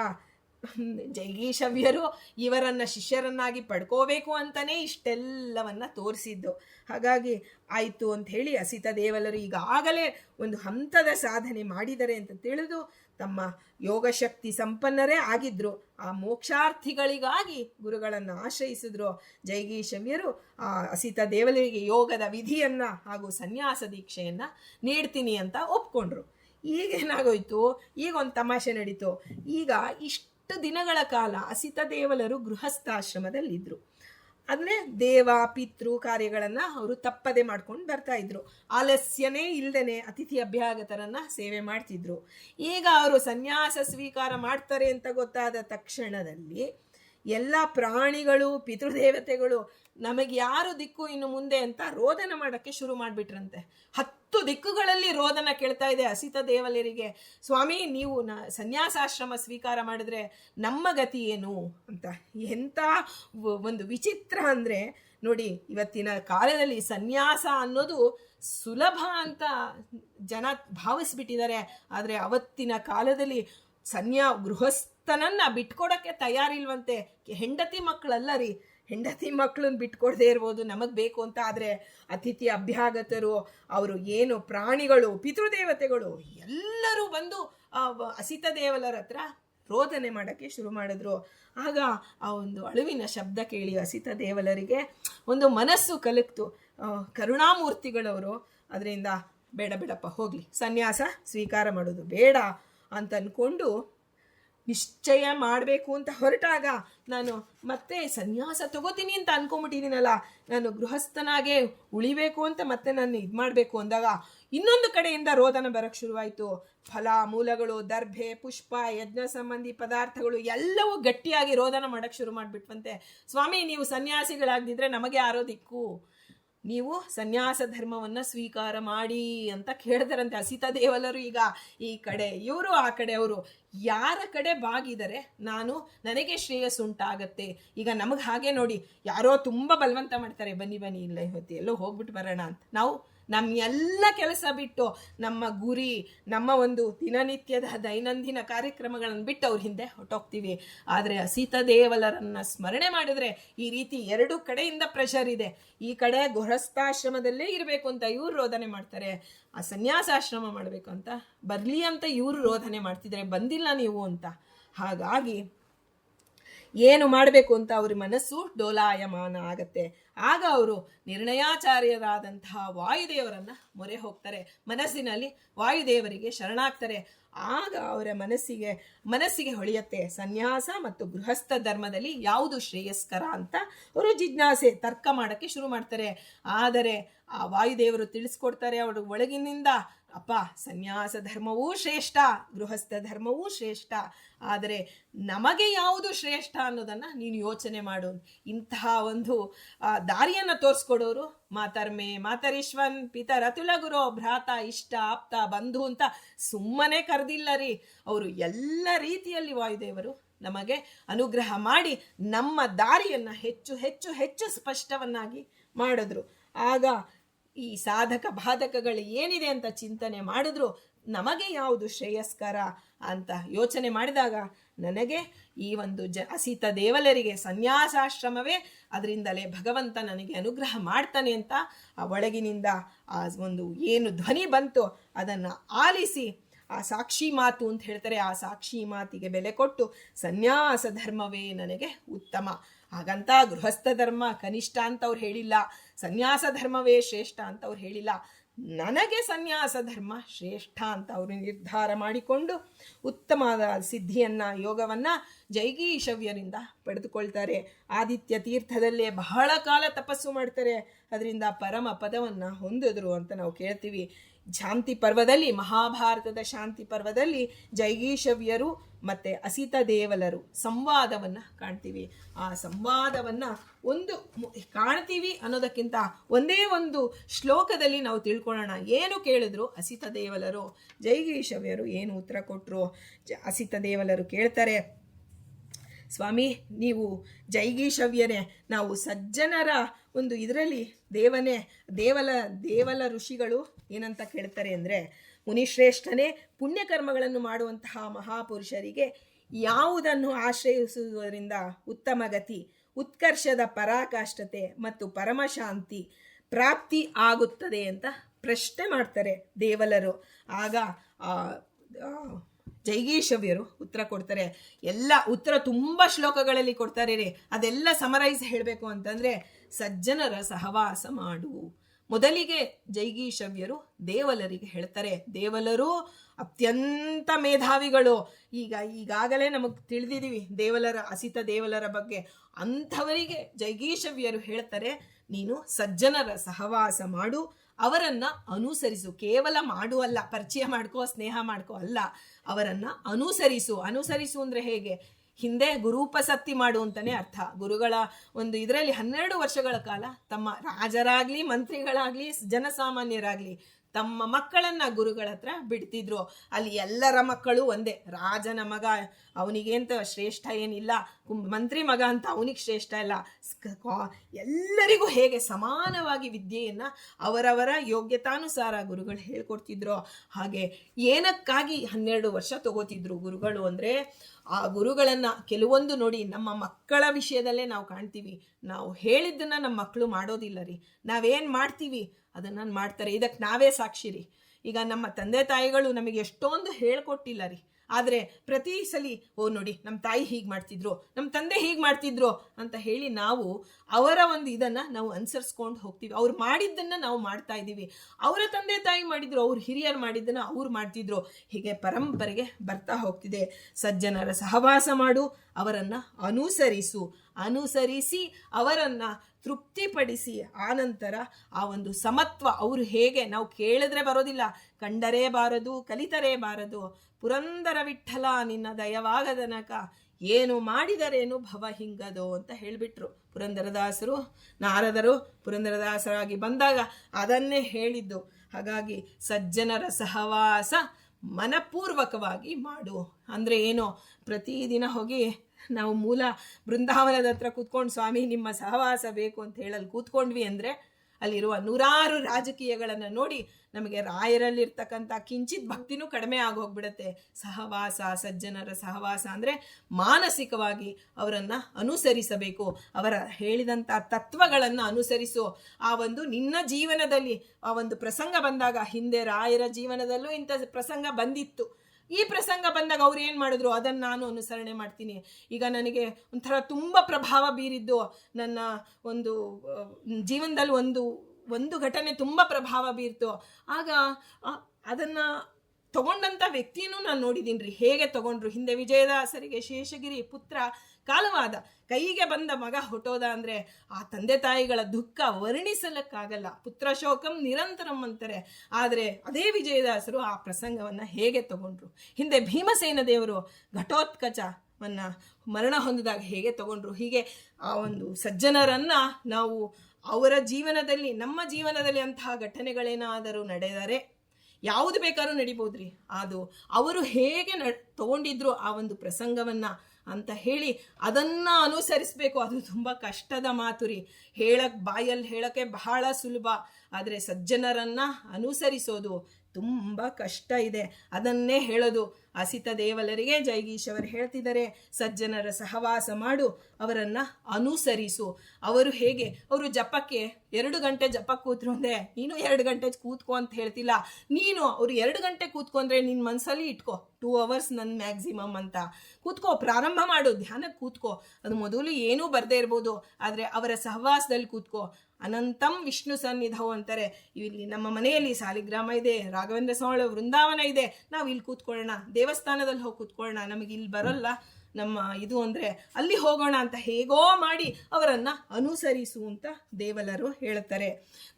ಜೈಗೀಶವ್ಯರು ಇವರನ್ನ ಶಿಷ್ಯರನ್ನಾಗಿ ಪಡ್ಕೋಬೇಕು ಅಂತಲೇ ಇಷ್ಟೆಲ್ಲವನ್ನ ತೋರಿಸಿದ್ದು. ಹಾಗಾಗಿ ಆಯಿತು ಅಂತ ಹೇಳಿ ಅಸಿತ ದೇವಲರು ಈಗಾಗಲೇ ಒಂದು ಹಂತದ ಸಾಧನೆ ಮಾಡಿದರೆ ಅಂತ ತಿಳಿದು ತಮ್ಮ ಯೋಗಶಕ್ತಿ ಸಂಪನ್ನರೇ ಆಗಿದ್ರು. ಆ ಮೋಕ್ಷಾರ್ಥಿಗಳಿಗಾಗಿ ಗುರುಗಳನ್ನು ಆಶ್ರಯಿಸಿದ್ರು. ಜೈಗೀಶವ್ಯರು ಆ ಅಸಿತ ದೇವಲರಿಗೆ ಯೋಗದ ವಿಧಿಯನ್ನ ಹಾಗೂ ಸನ್ಯಾಸ ದೀಕ್ಷೆಯನ್ನ ನೀಡ್ತೀನಿ ಅಂತ ಒಪ್ಕೊಂಡ್ರು. ಈಗೇನಾಗೋಯ್ತು? ಈಗ ಒಂದು ತಮಾಷೆ ನಡೀತು. ಈಗ ಇಷ್ಟು ದಿನಗಳ ಕಾಲ ಅಸಿತ ದೇವಲರು ಗೃಹಸ್ಥಾಶ್ರಮದಲ್ಲಿದ್ದರು ಅಂದರೆ ದೇವ, ಪಿತೃ ಕಾರ್ಯಗಳನ್ನು ಅವರು ತಪ್ಪದೆ ಮಾಡ್ಕೊಂಡು ಬರ್ತಾ ಇದ್ರು. ಆಲಸ್ಯನೇ ಇಲ್ಲದೇನೆ ಅತಿಥಿ ಅಭ್ಯಾಗತರನ್ನ ಸೇವೆ ಮಾಡ್ತಿದ್ರು. ಈಗ ಅವರು ಸನ್ಯಾಸ ಸ್ವೀಕಾರ ಮಾಡ್ತಾರೆ ಅಂತ ಗೊತ್ತಾದ ತಕ್ಷಣದಲ್ಲಿ ಎಲ್ಲ ಪ್ರಾಣಿಗಳು, ಪಿತೃದೇವತೆಗಳು ನಮಗೆ ಯಾರು ದಿಕ್ಕು ಇನ್ನು ಮುಂದೆ ಅಂತ ರೋದನ ಮಾಡೋಕ್ಕೆ ಶುರು ಮಾಡಿಬಿಟ್ರಂತೆ. ಹತ್ತು ದಿಕ್ಕುಗಳಲ್ಲಿ ರೋದನ ಕೇಳ್ತಾ ಇದೆ ಅಸಿತ ದೇವಲರಿಗೆ. ಸ್ವಾಮಿ, ನೀವು ನ ಸನ್ಯಾಸಾಶ್ರಮ ಸ್ವೀಕಾರ ಮಾಡಿದ್ರೆ ನಮ್ಮ ಗತಿ ಏನು ಅಂತ. ಎಂಥ ಒಂದು ವಿಚಿತ್ರ ಅಂದರೆ ನೋಡಿ, ಇವತ್ತಿನ ಕಾಲದಲ್ಲಿ ಸನ್ಯಾಸ ಅನ್ನೋದು ಸುಲಭ ಅಂತ ಜನ ಭಾವಿಸ್ಬಿಟ್ಟಿದ್ದಾರೆ. ಆದರೆ ಅವತ್ತಿನ ಕಾಲದಲ್ಲಿ ಸನ್ಯಾ ಗೃಹಸ್ಥನನ್ನು ಬಿಟ್ಕೊಡಕ್ಕೆ ತಯಾರಿಲ್ವಂತೆ. ಹೆಂಡತಿ ಮಕ್ಕಳಲ್ಲ ರೀ. ಹೆಂಡತಿ ಮಕ್ಕಳನ್ನ ಬಿಟ್ಕೊಡ್ದೇ ಇರ್ಬೋದು, ನಮಗೆ ಬೇಕು ಅಂತ ಆದರೆ ಅತಿಥಿ ಅಭ್ಯಾಗತರು, ಅವರು ಏನು ಪ್ರಾಣಿಗಳು, ಪಿತೃದೇವತೆಗಳು, ಎಲ್ಲರೂ ಬಂದು ಅಸಿತ ದೇವಲರ ಹತ್ರ ರೋದನೆ ಮಾಡೋಕ್ಕೆ ಶುರು ಮಾಡಿದ್ರು. ಆಗ ಆ ಒಂದು ಅಳುವಿನ ಶಬ್ದ ಕೇಳಿ ಅಸಿತ ದೇವಲರಿಗೆ ಒಂದು ಮನಸ್ಸು ಕಲಕ್ತು. ಕರುಣಾಮೂರ್ತಿಗಳವರು ಅದರಿಂದ, ಬೇಡ, ಬೇಡಪ್ಪ, ಹೋಗಲಿ, ಸನ್ಯಾಸ ಸ್ವೀಕಾರ ಮಾಡೋದು ಬೇಡ ಅಂತ ಅಂದ್ಕೊಂಡು ನಿಶ್ಚಯ ಮಾಡಬೇಕು ಅಂತ ಹೊರಟಾಗ ನಾನು, ಮತ್ತೆ ಸನ್ಯಾಸ ತಗೋತೀನಿ ಅಂತ ಅನ್ಕೊಂಬಿಟ್ಟಿದ್ದೀನಲ್ಲ ನಾನು ಗೃಹಸ್ಥನಾಗೆ ಉಳಿಬೇಕು ಅಂತ ಮತ್ತೆ ನಾನು ಇದು ಮಾಡಬೇಕು ಅಂದಾಗ ಇನ್ನೊಂದು ಕಡೆಯಿಂದ ರೋದನ ಬರಕ್ಕೆ ಶುರುವಾಯಿತು. ಫಲ, ಮೂಲಗಳು, ದರ್ಭೆ, ಪುಷ್ಪ, ಯಜ್ಞ ಸಂಬಂಧಿ ಪದಾರ್ಥಗಳು ಎಲ್ಲವೂ ಗಟ್ಟಿಯಾಗಿ ರೋದನ ಮಾಡಕ್ಕೆ ಶುರು ಮಾಡಿಬಿಟ್ವಂತೆ. ಸ್ವಾಮಿ, ನೀವು ಸನ್ಯಾಸಿಗಳಾಗ್ದಿದ್ರೆ ನಮಗೆ ಯಾರೋ ದಿಕ್ಕು? ನೀವು ಸನ್ಯಾಸ ಧರ್ಮವನ್ನ ಸ್ವೀಕಾರ ಮಾಡಿ ಅಂತ ಕೇಳ್ತಾರಂತೆ ಅಸಿತ ದೇವಲರು ಈಗ ಈ ಕಡೆ. ಇವರು ಆ ಕಡೆ ಅವರು. ಯಾರ ಕಡೆ ಬಾಗಿದರೆ ನಾನು ನನಗೆ ಶ್ರೇಯಸ್ ಉಂಟಾಗತ್ತೆ. ಈಗ ನಮಗೆ ಹಾಗೆ ನೋಡಿ, ಯಾರೋ ತುಂಬ ಬಲವಂತ ಮಾಡ್ತಾರೆ, ಬನ್ನಿ ಬನ್ನಿ, ಇಲ್ಲ, ಇವತ್ತು ಎಲ್ಲೋ ಹೋಗ್ಬಿಟ್ಟು ಬರೋಣ ಅಂತ. ನಾವು ನಮ್ಮ ಎಲ್ಲ ಕೆಲಸ ಬಿಟ್ಟು ನಮ್ಮ ಗುರಿ, ನಮ್ಮ ಒಂದು ದಿನನಿತ್ಯದ ದೈನಂದಿನ ಕಾರ್ಯಕ್ರಮಗಳನ್ನು ಬಿಟ್ಟು ಅವ್ರ ಹಿಂದೆ ಹೊಟ್ಟೋಗ್ತೀವಿ ಆದರೆ ದೇವಲರನ್ನು ಸ್ಮರಣೆ ಮಾಡಿದ್ರೆ ಈ ರೀತಿ ಎರಡು ಕಡೆಯಿಂದ ಪ್ರೆಷರ್ ಇದೆ. ಈ ಕಡೆ ಗೃಹಸ್ಥಾಶ್ರಮದಲ್ಲೇ ಇರಬೇಕು ಅಂತ ಇವ್ರು ರೋಧನೆ ಮಾಡ್ತಾರೆ. ಆ ಸನ್ಯಾಸಾಶ್ರಮ ಮಾಡಬೇಕು ಅಂತ ಬರಲಿ ಅಂತ ಇವರು ರೋಧನೆ ಮಾಡ್ತಿದ್ರೆ ಬಂದಿಲ್ಲ ನೀವು ಅಂತ. ಹಾಗಾಗಿ ಏನು ಮಾಡಬೇಕು ಅಂತ ಅವ್ರ ಮನಸ್ಸು ಡೋಲಾಯಮಾನ ಆಗತ್ತೆ. ಆಗ ಅವರು ನಿರ್ಣಯಾಚಾರ್ಯರಾದಂತಹ ವಾಯುದೇವರನ್ನ ಮೊರೆ ಹೋಗ್ತಾರೆ. ಮನಸ್ಸಿನಲ್ಲಿ ವಾಯುದೇವರಿಗೆ ಶರಣಾಗ್ತಾರೆ. ಆಗ ಅವರ ಮನಸ್ಸಿಗೆ ಮನಸ್ಸಿಗೆ ಹೊಳೆಯತ್ತೆ. ಸನ್ಯಾಸ ಮತ್ತು ಗೃಹಸ್ಥ ಧರ್ಮದಲ್ಲಿ ಯಾವುದು ಶ್ರೇಯಸ್ಕರ ಅಂತ ಅವರು ಜಿಜ್ಞಾಸೆ, ತರ್ಕ ಮಾಡೋಕ್ಕೆ ಶುರು ಮಾಡ್ತಾರೆ. ಆದರೆ ಆ ವಾಯುದೇವರು ತಿಳಿಸ್ಕೊಡ್ತಾರೆ ಅವರ ಒಳಗಿನಿಂದ. ಅಪ್ಪ, ಸನ್ಯಾಸ ಧರ್ಮವೂ ಶ್ರೇಷ್ಠ, ಗೃಹಸ್ಥ ಧರ್ಮವೂ ಶ್ರೇಷ್ಠ. ಆದರೆ ನಮಗೆ ಯಾವುದು ಶ್ರೇಷ್ಠ ಅನ್ನೋದನ್ನು ನೀನು ಯೋಚನೆ ಮಾಡು. ಇಂತಹ ಒಂದು ದಾರಿಯನ್ನು ತೋರಿಸ್ಕೊಡೋರು ಮಾತರ್ಮೆ, ಮಾತರೀಶ್ವನ್, ಪಿತರ ಗುರು ಭ್ರಾತ, ಇಷ್ಟ, ಆಪ್ತ, ಬಂಧು ಅಂತ ಸುಮ್ಮನೆ ಕರೆದಿಲ್ಲ ರೀ. ಅವರು ಎಲ್ಲ ರೀತಿಯಲ್ಲಿ ವಾಯುದೇವರು ನಮಗೆ ಅನುಗ್ರಹ ಮಾಡಿ ನಮ್ಮ ದಾರಿಯನ್ನು ಹೆಚ್ಚು ಹೆಚ್ಚು ಹೆಚ್ಚು ಸ್ಪಷ್ಟವನ್ನಾಗಿ ಮಾಡಿದ್ರು. ಆಗ ಈ ಸಾಧಕ ಬಾಧಕಗಳು ಏನಿದೆ ಅಂತ ಚಿಂತನೆ ಮಾಡಿದ್ರು ನಮಗೆ ಯಾವುದು ಶ್ರೇಯಸ್ಕರ ಅಂತ ಯೋಚನೆ ಮಾಡಿದಾಗ ನನಗೆ ಈ ಒಂದು ಜ ಅಸಿತ ದೇವಲರಿಗೆ ಸನ್ಯಾಸಾಶ್ರಮವೇ ಅದರಿಂದಲೇ ಭಗವಂತ ನನಗೆ ಅನುಗ್ರಹ ಮಾಡ್ತಾನೆ ಅಂತ ಆ ಒಳಗಿನಿಂದ ಆ ಒಂದು ಏನು ಧ್ವನಿ ಬಂತು ಅದನ್ನು ಆಲಿಸಿ ಆ ಸಾಕ್ಷಿ ಮಾತು ಅಂತ ಹೇಳ್ತಾರೆ ಆ ಸಾಕ್ಷಿ ಮಾತಿಗೆ ಬೆಲೆ ಕೊಟ್ಟು ಸನ್ಯಾಸ ಧರ್ಮವೇ ನನಗೆ ಉತ್ತಮ. ಹಾಗಂತ ಗೃಹಸ್ಥ ಧರ್ಮ ಕನಿಷ್ಠ ಅಂತ ಅವ್ರು ಹೇಳಿಲ್ಲ. ಸನ್ಯಾಸ ಧರ್ಮವೇ ಶ್ರೇಷ್ಠ ಅಂತ ಅವ್ರು ಹೇಳಿಲ್ಲ. ನನಗೆ ಸನ್ಯಾಸ ಧರ್ಮ ಶ್ರೇಷ್ಠ ಅಂತ ಅವರು ನಿರ್ಧಾರ ಮಾಡಿಕೊಂಡು ಉತ್ತಮವಾದ ಸಿದ್ಧಿಯನ್ನ, ಯೋಗವನ್ನ ಜೈಗೀಶವ್ಯರಿಂದ ಪಡೆದುಕೊಳ್ತಾರೆ. ಆದಿತ್ಯ ತೀರ್ಥದಲ್ಲೇ ಬಹಳ ಕಾಲ ತಪಸ್ಸು ಮಾಡ್ತಾರೆ. ಅದರಿಂದ ಪರಮ ಪದವನ್ನು ಹೊಂದಿದ್ರು ಅಂತ ನಾವು ಕೇಳ್ತೀವಿ. ಶಾಂತಿ ಪರ್ವದಲ್ಲಿ, ಮಹಾಭಾರತದ ಶಾಂತಿ ಪರ್ವದಲ್ಲಿ ಜೈಗೀಶವ್ಯರು ಮತ್ತೆ ಅಸಿತ ದೇವಲರು ಸಂವಾದವನ್ನ ಕಾಣ್ತೀವಿ. ಆ ಸಂವಾದವನ್ನ ಒಂದು ಕಾಣ್ತೀವಿ ಅನ್ನೋದಕ್ಕಿಂತ ಒಂದೇ ಒಂದು ಶ್ಲೋಕದಲ್ಲಿ ನಾವು ತಿಳ್ಕೊಳ್ಳೋಣ. ಏನು ಕೇಳಿದ್ರು? ಅಸಿತ ದೇವಲರು. ಜೈಗೀಶವ್ಯರು ಏನು ಉತ್ತರ ಕೊಟ್ಟರು ಜ, ಅಸಿತ ದೇವಲರು ಕೇಳ್ತಾರೆ, ಸ್ವಾಮಿ, ನೀವು ಜೈಗೀಶವ್ಯನೇ ನಾವು ಸಜ್ಜನರ ಒಂದು ಇದರಲ್ಲಿ ದೇವನೇ, ದೇವಲ ದೇವಲ ಋಷಿಗಳು ಏನಂತ ಕೇಳ್ತಾರೆ ಅಂದರೆ ಮುನಿಶ್ರೇಷ್ಠನೇ ಪುಣ್ಯಕರ್ಮಗಳನ್ನು ಮಾಡುವಂತಹ ಮಹಾಪುರುಷರಿಗೆ ಯಾವುದನ್ನು ಆಶ್ರಯಿಸುವುದರಿಂದ ಉತ್ತಮ ಗತಿ, ಉತ್ಕರ್ಷದ ಪರಾಕಾಷ್ಠತೆ ಮತ್ತು ಪರಮಶಾಂತಿ ಪ್ರಾಪ್ತಿ ಆಗುತ್ತದೆ ಅಂತ ಪ್ರಶ್ನೆ ಮಾಡ್ತಾರೆ ದೇವಲರು. ಆಗ ಜೈಗೀಶವ್ಯರು ಉತ್ತರ ಕೊಡ್ತಾರೆ, ಎಲ್ಲ ಉತ್ತರ ತುಂಬ ಶ್ಲೋಕಗಳಲ್ಲಿ ಕೊಡ್ತಾರೆ ರೀ ಅದೆಲ್ಲ ಸಮರೈಸ್ ಹೇಳಬೇಕು ಅಂತಂದರೆ ಸಜ್ಜನರ ಸಹವಾಸ ಮಾಡು. ಮೊದಲಿಗೆ ಜೈಗೀಶವ್ಯರು ದೇವಲರಿಗೆ ಹೇಳ್ತಾರೆ, ದೇವಲರು ಅತ್ಯಂತ ಮೇಧಾವಿಗಳು. ಈಗ ಈಗಾಗಲೇ ನಮಗೆ ತಿಳಿದಿದ್ದೀವಿ ದೇವಲರ ಅಸಿತ ದೇವಲರ ಬಗ್ಗೆ. ಅಂಥವರಿಗೆ ಜೈಗೀಶವ್ಯರು ಹೇಳ್ತಾರೆ, ನೀನು ಸಜ್ಜನರ ಸಹವಾಸ ಮಾಡು, ಅವರನ್ನ ಅನುಸರಿಸು. ಕೇವಲ ಮಾಡು ಅಲ್ಲ, ಪರಿಚಯ ಮಾಡ್ಕೋ, ಸ್ನೇಹ ಮಾಡ್ಕೋ ಅಲ್ಲ, ಅವರನ್ನ ಅನುಸರಿಸು. ಅನುಸರಿಸು ಅಂದ್ರೆ ಹೇಗೆ? ಹಿಂದೆ ಗುರುಪಸತ್ತಿ ಮಾಡು ಅಂತಾನೆ ಅರ್ಥ. ಗುರುಗಳ ಒಂದು ಇದರಲ್ಲಿ ಹನ್ನೆರಡು ವರ್ಷಗಳ ಕಾಲ ತಮ್ಮ ರಾಜರಾಗ್ಲಿ, ಮಂತ್ರಿಗಳಾಗ್ಲಿ, ಜನಸಾಮಾನ್ಯರಾಗ್ಲಿ ತಮ್ಮ ಮಕ್ಕಳನ್ನ ಗುರುಗಳ ಹತ್ರ ಬಿಡ್ತಿದ್ರು. ಅಲ್ಲಿ ಎಲ್ಲರ ಮಕ್ಕಳು ಒಂದೇ. ರಾಜನ ಮಗ ಅವನಿಗೇಂತ ಶ್ರೇಷ್ಠ ಏನಿಲ್ಲ ಮಂತ್ರಿ ಮಗ ಅಂತ ಅವನಿಗೆ ಶ್ರೇಷ್ಠ ಇಲ್ಲ. ಎಲ್ಲರಿಗೂ ಹೇಗೆ ಸಮಾನವಾಗಿ ವಿದ್ಯೆಯನ್ನ ಅವರವರ ಯೋಗ್ಯತಾನುಸಾರ ಗುರುಗಳು ಹೇಳ್ಕೊಡ್ತಿದ್ರು ಹಾಗೆ ಏನಕ್ಕಾಗಿ ಹನ್ನೆರಡು ವರ್ಷ ತಗೋತಿದ್ರು ಗುರುಗಳು ಅಂದ್ರೆ, ಆ ಗುರುಗಳನ್ನ ಕೆಲವೊಂದು ನೋಡಿ ನಮ್ಮ ಮಕ್ಕಳ ವಿಷಯದಲ್ಲೇ ನಾವು ಕಾಣ್ತೀವಿ. ನಾವು ಹೇಳಿದ್ದನ್ನ ನಮ್ಮ ಮಕ್ಕಳು ಮಾಡೋದಿಲ್ಲ ರೀ. ನಾವೇನು ಮಾಡ್ತೀವಿ? ಅದನ್ನು ಮಾಡ್ತಾರೆ. ಇದಕ್ಕೆ ನಾವೇ ಸಾಕ್ಷಿ ರೀ. ಈಗ ನಮ್ಮ ತಂದೆ ತಾಯಿಗಳು ನಮಗೆ ಎಷ್ಟೊಂದು ಹೇಳ್ಕೊಟ್ಟಿಲ್ಲ ರೀ. ಆದರೆ ಪ್ರತಿ ಸಲಿ, ಓ ನೋಡಿ ನಮ್ಮ ತಾಯಿ ಹೀಗೆ ಮಾಡ್ತಿದ್ರು ನಮ್ಮ ತಂದೆ ಹೀಗೆ ಮಾಡ್ತಿದ್ರು ಅಂತ ಹೇಳಿ ನಾವು ಅವರ ಒಂದು ಇದನ್ನು ನಾವು ಅನುಸರಿಸ್ಕೊಂಡು ಹೋಗ್ತೀವಿ. ಅವ್ರು ಮಾಡಿದ್ದನ್ನು ನಾವು ಮಾಡ್ತಾ ಇದ್ದೀವಿ ಅವರ ತಂದೆ ತಾಯಿ ಮಾಡಿದ್ರು, ಅವ್ರ ಹಿರಿಯರು ಮಾಡಿದ್ದನ್ನು ಅವ್ರು ಮಾಡ್ತಿದ್ರು. ಹೀಗೆ ಪರಂಪರೆಗೆ ಬರ್ತಾ ಹೋಗ್ತಿದೆ. ಸಜ್ಜನರ ಸಹವಾಸ ಮಾಡು, ಅವರನ್ನು ಅನುಸರಿಸು. ಅನುಸರಿಸಿ, ಅವರನ್ನು ತೃಪ್ತಿಪಡಿಸಿ. ಆನಂತರ ಆ ಒಂದು ಸಮತ್ವ ಅವರು ಹೇಗೆ, ನಾವು ಕೇಳಿದ್ರೆ ಬರೋದಿಲ್ಲ. ಕಂಡರೇ ಬಾರದು, ಕಲಿತರೇ ಬಾರದು ಪುರಂದರ ವಿಠಲ, ನಿನ್ನ ದಯವಾಗದನಕ ಏನು ಮಾಡಿದರೇನು ಭವ ಹಿಂಗದೋ ಅಂತ ಹೇಳಿಬಿಟ್ರು ಪುರಂದರದಾಸರು. ನಾರದರು ಪುರಂದರದಾಸರಾಗಿ ಬಂದಾಗ ಅದನ್ನೇ ಹೇಳಿದ್ದು. ಹಾಗಾಗಿ ಸಜ್ಜನರ ಸಹವಾಸ ಮನಪೂರ್ವಕವಾಗಿ ಮಾಡು. ಅಂದರೆ ಏನೋ? ಪ್ರತಿದಿನ ಹೋಗಿ ನಾವು ಮೂಲ ಬೃಂದಾವನದ ಹತ್ರ ಕೂತ್ಕೊಂಡು, ಸ್ವಾಮಿ, ನಿಮ್ಮ ಸಹವಾಸ ಬೇಕು ಅಂತ ಹೇಳಲ್ಲಿ ಕೂತ್ಕೊಂಡ್ವಿ ಅಂದರೆ ಅಲ್ಲಿರುವ ನೂರಾರು ರಾಜಕೀಯಗಳನ್ನು ನೋಡಿ ನಮಗೆ ರಾಯರಲ್ಲಿರ್ತಕ್ಕಂಥ ಕಿಂಚಿತ್ ಭಕ್ತಿನೂ ಕಡಿಮೆ ಆಗೋಗ್ಬಿಡತ್ತೆ. ಸಹವಾಸ, ಸಜ್ಜನರ ಸಹವಾಸ ಅಂದರೆ ಮಾನಸಿಕವಾಗಿ ಅವರನ್ನು ಅನುಸರಿಸಬೇಕು. ಅವರ ಹೇಳಿದಂಥ ತತ್ವಗಳನ್ನು ಅನುಸರಿಸು ಆ ಒಂದು ನಿನ್ನ ಜೀವನದಲ್ಲಿ ಆ ಒಂದು ಪ್ರಸಂಗ ಬಂದಾಗ ಹಿಂದೆ ರಾಯರ ಜೀವನದಲ್ಲೂ ಇಂಥ ಪ್ರಸಂಗ ಬಂದಿತ್ತು. ಈ ಪ್ರಸಂಗ ಬಂದಾಗ ಅವ್ರು ಏನು ಮಾಡಿದ್ರು? ಅದನ್ನು ನಾನು ಅನುಸರಣೆ ಮಾಡ್ತೀನಿ. ಈಗ ನನಗೆ ಒಂಥರ ತುಂಬ ಪ್ರಭಾವ ಬೀರಿದ್ದು ನನ್ನ ಒಂದು ಜೀವನದಲ್ಲಿ ಒಂದು ಒಂದು ಘಟನೆ ತುಂಬ ಪ್ರಭಾವ ಬೀರ್ತು. ಆಗ ಅದನ್ನ ತಗೊಂಡಂತ ವ್ಯಕ್ತಿಯನ್ನು ನಾನು ನೋಡಿದ್ದೀನಿ ರೀ ಹೇಗೆ ತಗೊಂಡ್ರು? ಹಿಂದೆ ವಿಜಯದಾಸರಿಗೆ ಶೇಷಗಿರಿ ಪುತ್ರ ಕಾಲವಾದ ಕೈಗೆ ಬಂದ ಮಗ ಹೊಟ್ಟೋದ ಅಂದ್ರೆ ಆ ತಂದೆ ತಾಯಿಗಳ ದುಃಖ ವರ್ಣಿಸಲಕ್ಕಾಗಲ್ಲ. ಪುತ್ರ ಶೋಕಂ ನಿರಂತರಂ ಅಂತಾರೆ. ಆದರೆ ಅದೇ ವಿಜಯದಾಸರು ಆ ಪ್ರಸಂಗವನ್ನ ಹೇಗೆ ತಗೊಂಡ್ರು? ಹಿಂದೆ ಭೀಮಸೇನ ದೇವರು ಘಟೋತ್ಕಚವನ್ನ ಮರಣ ಹೊಂದಿದಾಗ ಹೇಗೆ ತಗೊಂಡ್ರು? ಹೀಗೆ ಆ ಒಂದು ಸಜ್ಜನರನ್ನ ನಾವು ಅವರ ಜೀವನದಲ್ಲಿ, ನಮ್ಮ ಜೀವನದಲ್ಲಿ ಅಂತಹ ಘಟನೆಗಳೇನಾದರೂ ನಡೆದರೆ ಯಾವುದು ಬೇಕಾದ್ರೂ ನಡಿಬೋದ್ರಿ. ಅದು ಅವರು ಹೇಗೆ ನ ತಗೊಂಡಿದ್ರು ಆ ಒಂದು ಪ್ರಸಂಗವನ್ನು ಅಂತ ಹೇಳಿ ಅದನ್ನ ಅನುಸರಿಸಬೇಕು. ಅದು ತುಂಬ ಕಷ್ಟದ ಮಾತು ರೀ. ಹೇಳಕ್ ಬಾಯಲ್ಲಿ ಹೇಳಕ್ಕೆ ಬಹಳ ಸುಲಭ. ಆದರೆ ಸಜ್ಜನರನ್ನ ಅನುಸರಿಸೋದು ತುಂಬ ಕಷ್ಟ ಇದೆ. ಅದನ್ನೇ ಹೇಳೋದು. ಅಸಿತ ದೇವಲರಿಗೆ ಜೈಗೀಶವರು ಹೇಳ್ತಿದ್ದಾರೆ, ಸಜ್ಜನರ ಸಹವಾಸ ಮಾಡು, ಅವರನ್ನ ಅನುಸರಿಸು. ಅವರು ಹೇಗೆ, ಅವರು ಜಪಕ್ಕೆ ಎರಡು ಗಂಟೆ ಜಪ ಕೂತ್ರು ನೀನು ಎರಡು ಗಂಟೆ ಕೂತ್ಕೋ ಅಂತ ಹೇಳ್ತಿಲ್ಲ. ನೀನು ಅವ್ರು ಎರಡು ಗಂಟೆ ಕೂತ್ಕೊಂಡ್ರೆ ನಿನ್ನ ಮನಸ್ಸಲ್ಲಿ ಇಟ್ಕೋ ಟೂ ಅವರ್ಸ್ ನನ್ನ ಮ್ಯಾಕ್ಸಿಮಮ್ ಅಂತ. ಕೂತ್ಕೋ, ಪ್ರಾರಂಭ ಮಾಡು ಧ್ಯಾನಕ್ಕೆ ಕೂತ್ಕೋ. ಅದು ಮೊದಲು ಏನೂ ಬರದೇ ಇರ್ಬೋದು, ಆದರೆ ಅವರ ಸಹವಾಸದಲ್ಲಿ ಕೂತ್ಕೋ. ಅನಂತಂ ವಿಷ್ಣು ಸನ್ನಿಧವು ಅಂತಾರೆ. ಇಲ್ಲಿ ನಮ್ಮ ಮನೆಯಲ್ಲಿ ಸಾಲಿಗ್ರಾಮ ಇದೆ, ರಾಘವೇಂದ್ರ ಸ್ವಾಮಿ ವೃಂದಾವನ ಇದೆ. ನಾವು ಇಲ್ಲಿ ಕೂತ್ಕೊಳ್ಳೋಣ. ದೇವಸ್ಥಾನದಲ್ಲಿ ಹೋಗಿ ಕುತ್ಕೊಳ್ಳೋಣ. ನಮಗೆ ಇಲ್ಲಿ ಬರಲ್ಲ. ನಮ್ಮ ಇದು ಅಂದರೆ ಅಲ್ಲಿ ಹೋಗೋಣ ಅಂತ ಹೇಗೋ ಮಾಡಿ ಅವರನ್ನು ಅನುಸರಿಸು ಅಂತ ದೇವಲರು ಹೇಳ್ತಾರೆ.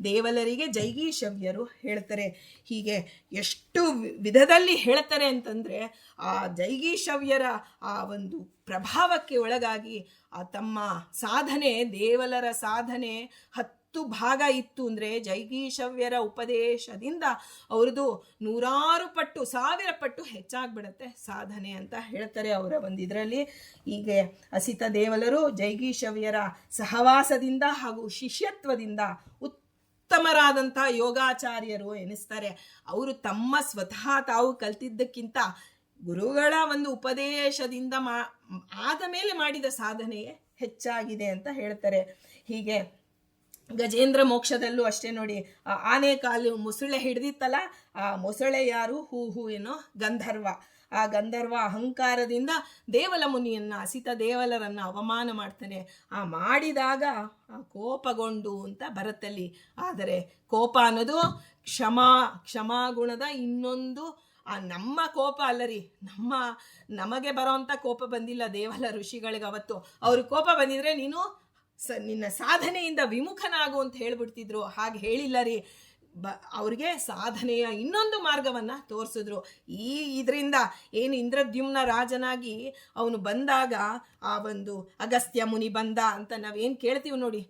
ದೇವಲರಿಗೆ ಜೈಗೀಶವ್ಯರು ಹೇಳ್ತಾರೆ. ಹೀಗೆ ಎಷ್ಟು ವಿಧದಲ್ಲಿ ಹೇಳ್ತಾರೆ ಅಂತಂದ್ರೆ ಆ ಜೈಗೀಶವ್ಯರ ಆ ಒಂದು ಪ್ರಭಾವಕ್ಕೆ ಒಳಗಾಗಿ ಆ ತಮ್ಮ ಸಾಧನೆ, ದೇವಲರ ಸಾಧನೆ ಹತ್ತು ಭಾಗ ಇತ್ತು ಅಂದರೆ ಜೈಗೀಶವ್ಯರ ಉಪದೇಶದಿಂದ ಅವ್ರದ್ದು ನೂರಾರು ಪಟ್ಟು, ಸಾವಿರ ಪಟ್ಟು ಹೆಚ್ಚಾಗ್ಬಿಡತ್ತೆ ಸಾಧನೆ ಅಂತ ಹೇಳ್ತಾರೆ ಅವರ ಒಂದು ಇದರಲ್ಲಿ ಹೀಗೆ ಅಸಿತ ದೇವಲರು ಜೈಗೀಶವ್ಯರ ಸಹವಾಸದಿಂದ ಹಾಗೂ ಶಿಷ್ಯತ್ವದಿಂದ ಉತ್ತಮರಾದಂಥ ಯೋಗಾಚಾರ್ಯರು ಎನಿಸ್ತಾರೆ. ಅವರು ತಮ್ಮ ಸ್ವತಃ ತಾವು ಕಲ್ತಿದ್ದಕ್ಕಿಂತ ಗುರುಗಳ ಒಂದು ಉಪದೇಶದಿಂದ ಮಾ, ಆದ ಮೇಲೆ ಮಾಡಿದ ಸಾಧನೆಯೇ ಹೆಚ್ಚಾಗಿದೆ ಅಂತ ಹೇಳ್ತಾರೆ. ಹೀಗೆ ಗಜೇಂದ್ರ ಮೋಕ್ಷದಲ್ಲೂ ಅಷ್ಟೇ ನೋಡಿ, ಆ ಆನೆ ಕಾಲು ಮೊಸಳೆ ಹಿಡ್ದಿತ್ತಲ್ಲ, ಆ ಮೊಸಳೆ ಯಾರು? ಹೂ ಹೂ ಏನೋ ಗಂಧರ್ವ. ಆ ಗಂಧರ್ವ ಅಹಂಕಾರದಿಂದ ದೇವಲ ಮುನಿಯನ್ನ, ಅಸಿತ ದೇವಲರನ್ನ ಅವಮಾನ ಮಾಡ್ತಾನೆ. ಆ ಮಾಡಿದಾಗ ಆ ಕೋಪಗೊಂಡು ಅಂತ ಬರತ್ತಲ್ಲಿ. ಆದರೆ ಕೋಪ ಅನ್ನೋದು ಕ್ಷಮಾ ಕ್ಷಮಾಗುಣದ ಇನ್ನೊಂದು, ಆ ನಮ್ಮ ಕೋಪ ಅಲ್ಲರಿ. ನಮ್ಮ, ನಮಗೆ ಬರೋಂಥ ಕೋಪ ಬಂದಿಲ್ಲ ದೇವಲ ಋಷಿಗಳಿಗೆ ಅವತ್ತು. ಅವ್ರ ಕೋಪ ಬಂದಿದ್ರೆ ನೀನು ಸ, ನಿನ್ನ ಸಾಧನೆಯಿಂದ ವಿಮುಖನಾಗು ಅಂತ ಹೇಳ್ಬಿಡ್ತಿದ್ರು. ಹಾಗೆ ಹೇಳಿಲ್ಲ ರೀ. ಬ, ಅವ್ರಿಗೆ ಸಾಧನೆಯ ಇನ್ನೊಂದು ಮಾರ್ಗವನ್ನ ತೋರಿಸಿದ್ರು. ಈ ಇದರಿಂದ ಏನು ಇಂದ್ರದ್ಯುಮ್ನ ರಾಜನಾಗಿ ಅವನು ಬಂದಾಗ ಆ ಒಂದು ಅಗಸ್ತ್ಯ ಮುನಿ ಬಂದ ಅಂತ ನಾವೇನು ಕೇಳ್ತೀವಿ ನೋಡಿ.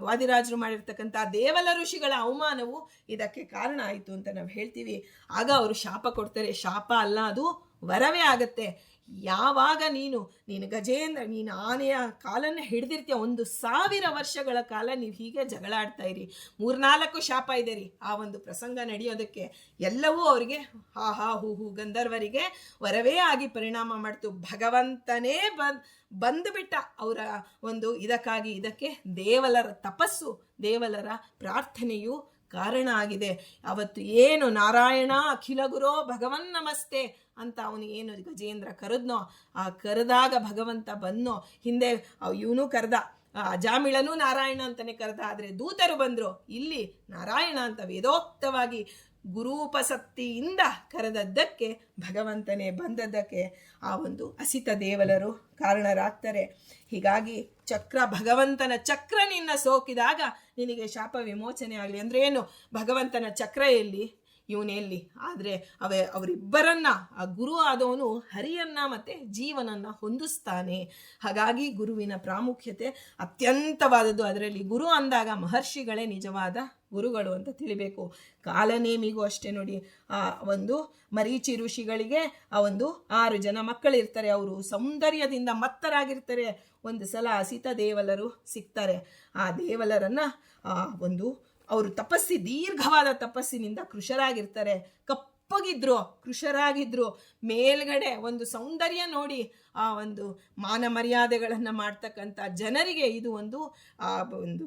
ವಾದಿರಾಜರು ಮಾಡಿರ್ತಕ್ಕಂಥ ದೇವಲ ಋಷಿಗಳ ಅವಮಾನವು ಇದಕ್ಕೆ ಕಾರಣ ಆಯಿತು ಅಂತ ನಾವು ಹೇಳ್ತೀವಿ. ಆಗ ಅವರು ಶಾಪ ಕೊಡ್ತಾರೆ. ಶಾಪ ಅಲ್ಲ, ಅದು ವರವೇ ಆಗತ್ತೆ. ಯಾವಾಗ ನೀನು ನೀನು ಗಜೇಂದ್ರ, ನೀನು ಆನೆಯ ಕಾಲನ್ನು ಹಿಡಿದಿರ್ತೀಯ? ಒಂದು ಸಾವಿರ ವರ್ಷಗಳ ಕಾಲ ನೀವು ಹೀಗೆ ಜಗಳಾಡ್ತಾ ಇರಿ. ಮೂರ್ನಾಲ್ಕು ಶಾಪ ಇದೆ ರೀ ಆ ಒಂದು ಪ್ರಸಂಗ ನಡೆಯೋದಕ್ಕೆ ಎಲ್ಲವೂ ಅವರಿಗೆ ಹಾ ಹಾ, ಹೂ ಹೂ ಗಂಧರ್ವರಿಗೆ ವರವೇ ಆಗಿ ಪರಿಣಾಮ ಮಾಡ್ತು. ಭಗವಂತನೇ ಬಂದ್, ಬಂದುಬಿಟ್ಟ ಅವರ ಒಂದು ಇದಕ್ಕಾಗಿ ಇದಕ್ಕೆ ದೇವಲರ ತಪಸ್ಸು, ದೇವಲರ ಪ್ರಾರ್ಥನೆಯು ಕಾರಣ ಆಗಿದೆ. ಅವತ್ತು ಏನು ನಾರಾಯಣ, ಅಖಿಲ ಗುರೋ, ಭಗವನ್ ನಮಸ್ತೆ ಅಂತ ಅವನು ಏನು ಗಜೇಂದ್ರ ಕರೆದ್ನೋ, ಆ ಕರೆದಾಗ ಭಗವಂತ ಬಂದ್ನೋ, ಹಿಂದೆ ಇವನು ಕರೆದ ಅಜಾಮಿಳನೂ ನಾರಾಯಣ ಅಂತಾನೆ ಕರೆದ, ಆದರೆ ದೂತರು ಬಂದರು, ಇಲ್ಲಿ ನಾರಾಯಣ ಅಂತ ವೇದೋಕ್ತವಾಗಿ ಗುರೂಪಸಕ್ತಿಯಿಂದ ಕರೆದದ್ದಕ್ಕೆ, ಭಗವಂತನೇ ಬಂದದ್ದಕ್ಕೆ ಆ ಒಂದು ಅಸಿತ ದೇವಲರು ಕಾರಣರಾಗ್ತಾರೆ. ಹೀಗಾಗಿ ಚಕ್ರ ಭಗವಂತನ ಚಕ್ರ ನಿನ್ನ ಸೋಕಿದಾಗ ನಿನಗೆ ಶಾಪ ವಿಮೋಚನೆ ಆಗಲಿ. ಅಂದ್ರೆ ಏನು? ಭಗವಂತನ ಚಕ್ರ ಎಲ್ಲಿ? ಇವನೆಲ್ಲಿ ಆದರೆ ಅವ, ಅವರಿಬ್ಬರನ್ನ, ಆ ಗುರು ಆದವನು ಹರಿಯನ್ನ ಮತ್ತೆ ಜೀವನನ್ನ ಹೊಂದಿಸ್ತಾನೆ. ಹಾಗಾಗಿ ಗುರುವಿನ ಪ್ರಾಮುಖ್ಯತೆ ಅತ್ಯಂತವಾದದ್ದು. ಅದರಲ್ಲಿ ಗುರು ಅಂದಾಗ ಮಹರ್ಷಿಗಳೇ ನಿಜವಾದ ಗುರುಗಳು ಅಂತ ತಿಳಿಬೇಕು. ಕಾಲನೇಮಿಗೂ ಅಷ್ಟೇ ನೋಡಿ. ಆ ಒಂದು ಮರೀಚಿ ಋಷಿಗಳಿಗೆ ಆ ಒಂದು ಆರು ಜನ ಮಕ್ಕಳಿರ್ತಾರೆ. ಅವರು ಸೌಂದರ್ಯದಿಂದ ಮತ್ತರಾಗಿರ್ತಾರೆ. ಒಂದು ಸಲ ಸೀತ ದೇವಲರು ಸಿಗ್ತಾರೆ. ಆ ದೇವಲರನ್ನ, ಆ ಒಂದು ಅವರು ತಪಸ್ಸಿ, ದೀರ್ಘವಾದ ತಪಸ್ಸಿನಿಂದ ಕೃಷರಾಗಿರ್ತಾರೆ. ಕಪ್ಪಗಿದ್ರು, ಕೃಷರಾಗಿದ್ರು. ಮೇಲ್ಗಡೆ ಒಂದು ಸೌಂದರ್ಯ ನೋಡಿ ಆ ಒಂದು ಮಾನ ಮರ್ಯಾದೆಗಳನ್ನು ಮಾಡ್ತಕ್ಕಂಥ ಜನರಿಗೆ ಇದು ಒಂದು, ಆ ಒಂದು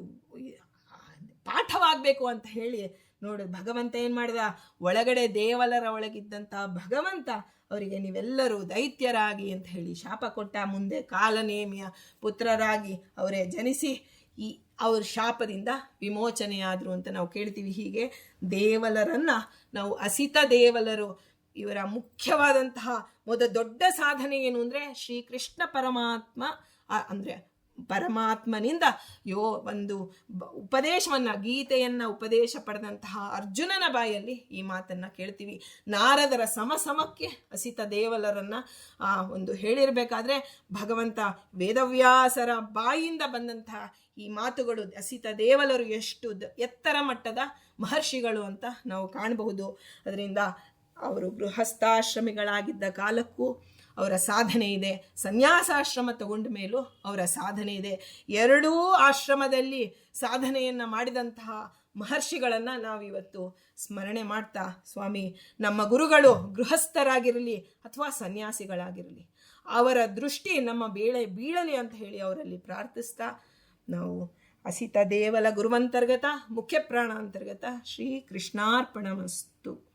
ಪಾಠವಾಗಬೇಕು ಅಂತ ಹೇಳಿ ನೋಡಿ, ಭಗವಂತ ಏನು ಮಾಡಿದ? ಒಳಗಡೆ ದೇವಲರ ಒಳಗಿದ್ದಂಥ ಭಗವಂತ ಅವರಿಗೆ ನೀವೆಲ್ಲರೂ ದೈತ್ಯರಾಗಿ ಅಂತ ಹೇಳಿ ಶಾಪ ಕೊಟ್ಟ, ಮುಂದೆ ಕಾಲನೇಮಿಯ ಪುತ್ರರಾಗಿ ಅವರೇ ಜನಿಸಿ ಈ ಅವ್ರ ಶಾಪದಿಂದ ವಿಮೋಚನೆಯಾದರು ಅಂತ ನಾವು ಕೇಳ್ತೀವಿ. ಹೀಗೆ ದೇವಲರನ್ನು ನಾವು ಅಸಿತ ದೇವಲರು, ಇವರ ಮುಖ್ಯವಾದಂತಹ ಮೊದ ದೊಡ್ಡ ಸಾಧನೆ ಏನು ಅಂದರೆ ಶ್ರೀಕೃಷ್ಣ ಪರಮಾತ್ಮ ಅಂದರೆ ಪರಮಾತ್ಮನಿಂದ ಯೋ ಒಂದು ಉಪದೇಶವನ್ನ, ಗೀತೆಯನ್ನ ಉಪದೇಶ ಪಡೆದಂತಹ ಅರ್ಜುನನ ಬಾಯಲ್ಲಿ ಈ ಮಾತನ್ನ ಕೇಳ್ತೀವಿ. ನಾರದರ ಸಮ ಸಮಕ್ಕೆ ಅಸಿತ ದೇವಲರನ್ನ ಒಂದು ಹೇಳಿರ್ಬೇಕಾದ್ರೆ ಭಗವಂತ ವೇದವ್ಯಾಸರ ಬಾಯಿಂದ ಬಂದಂತಹ ಈ ಮಾತುಗಳು ಅಸಿತ ದೇವಲರು ಎಷ್ಟು ಎತ್ತರ ಮಟ್ಟದ ಮಹರ್ಷಿಗಳು ಅಂತ ನಾವು ಕಾಣಬಹುದು. ಅದರಿಂದ ಅವರು ಗೃಹಸ್ಥಾಶ್ರಮಿಗಳಾಗಿದ್ದ ಕಾಲಕ್ಕೂ ಅವರ ಸಾಧನೆ ಇದೆ. ಸನ್ಯಾಸಾಶ್ರಮ ತಗೊಂಡ ಮೇಲೂ ಅವರ ಸಾಧನೆ ಇದೆ. ಎರಡೂ ಆಶ್ರಮದಲ್ಲಿ ಸಾಧನೆಯನ್ನು ಮಾಡಿದಂತಹ ಮಹರ್ಷಿಗಳನ್ನು ನಾವಿವತ್ತು ಸ್ಮರಣೆ ಮಾಡ್ತಾ, ಸ್ವಾಮಿ, ನಮ್ಮ ಗುರುಗಳು ಗೃಹಸ್ಥರಾಗಿರಲಿ ಅಥವಾ ಸನ್ಯಾಸಿಗಳಾಗಿರಲಿ, ಅವರ ದೃಷ್ಟಿ ನಮ್ಮ ಬೇಳೆ ಬೀಳಲಿ ಅಂತ ಹೇಳಿ ಅವರಲ್ಲಿ ಪ್ರಾರ್ಥಿಸ್ತಾ, ನಾವು ಅಸಿತ ದೇವಲ ಗುರುವಂತರ್ಗತ, ಮುಖ್ಯ ಪ್ರಾಣ ಅಂತರ್ಗತ ಶ್ರೀ ಕೃಷ್ಣಾರ್ಪಣಮಸ್ತು.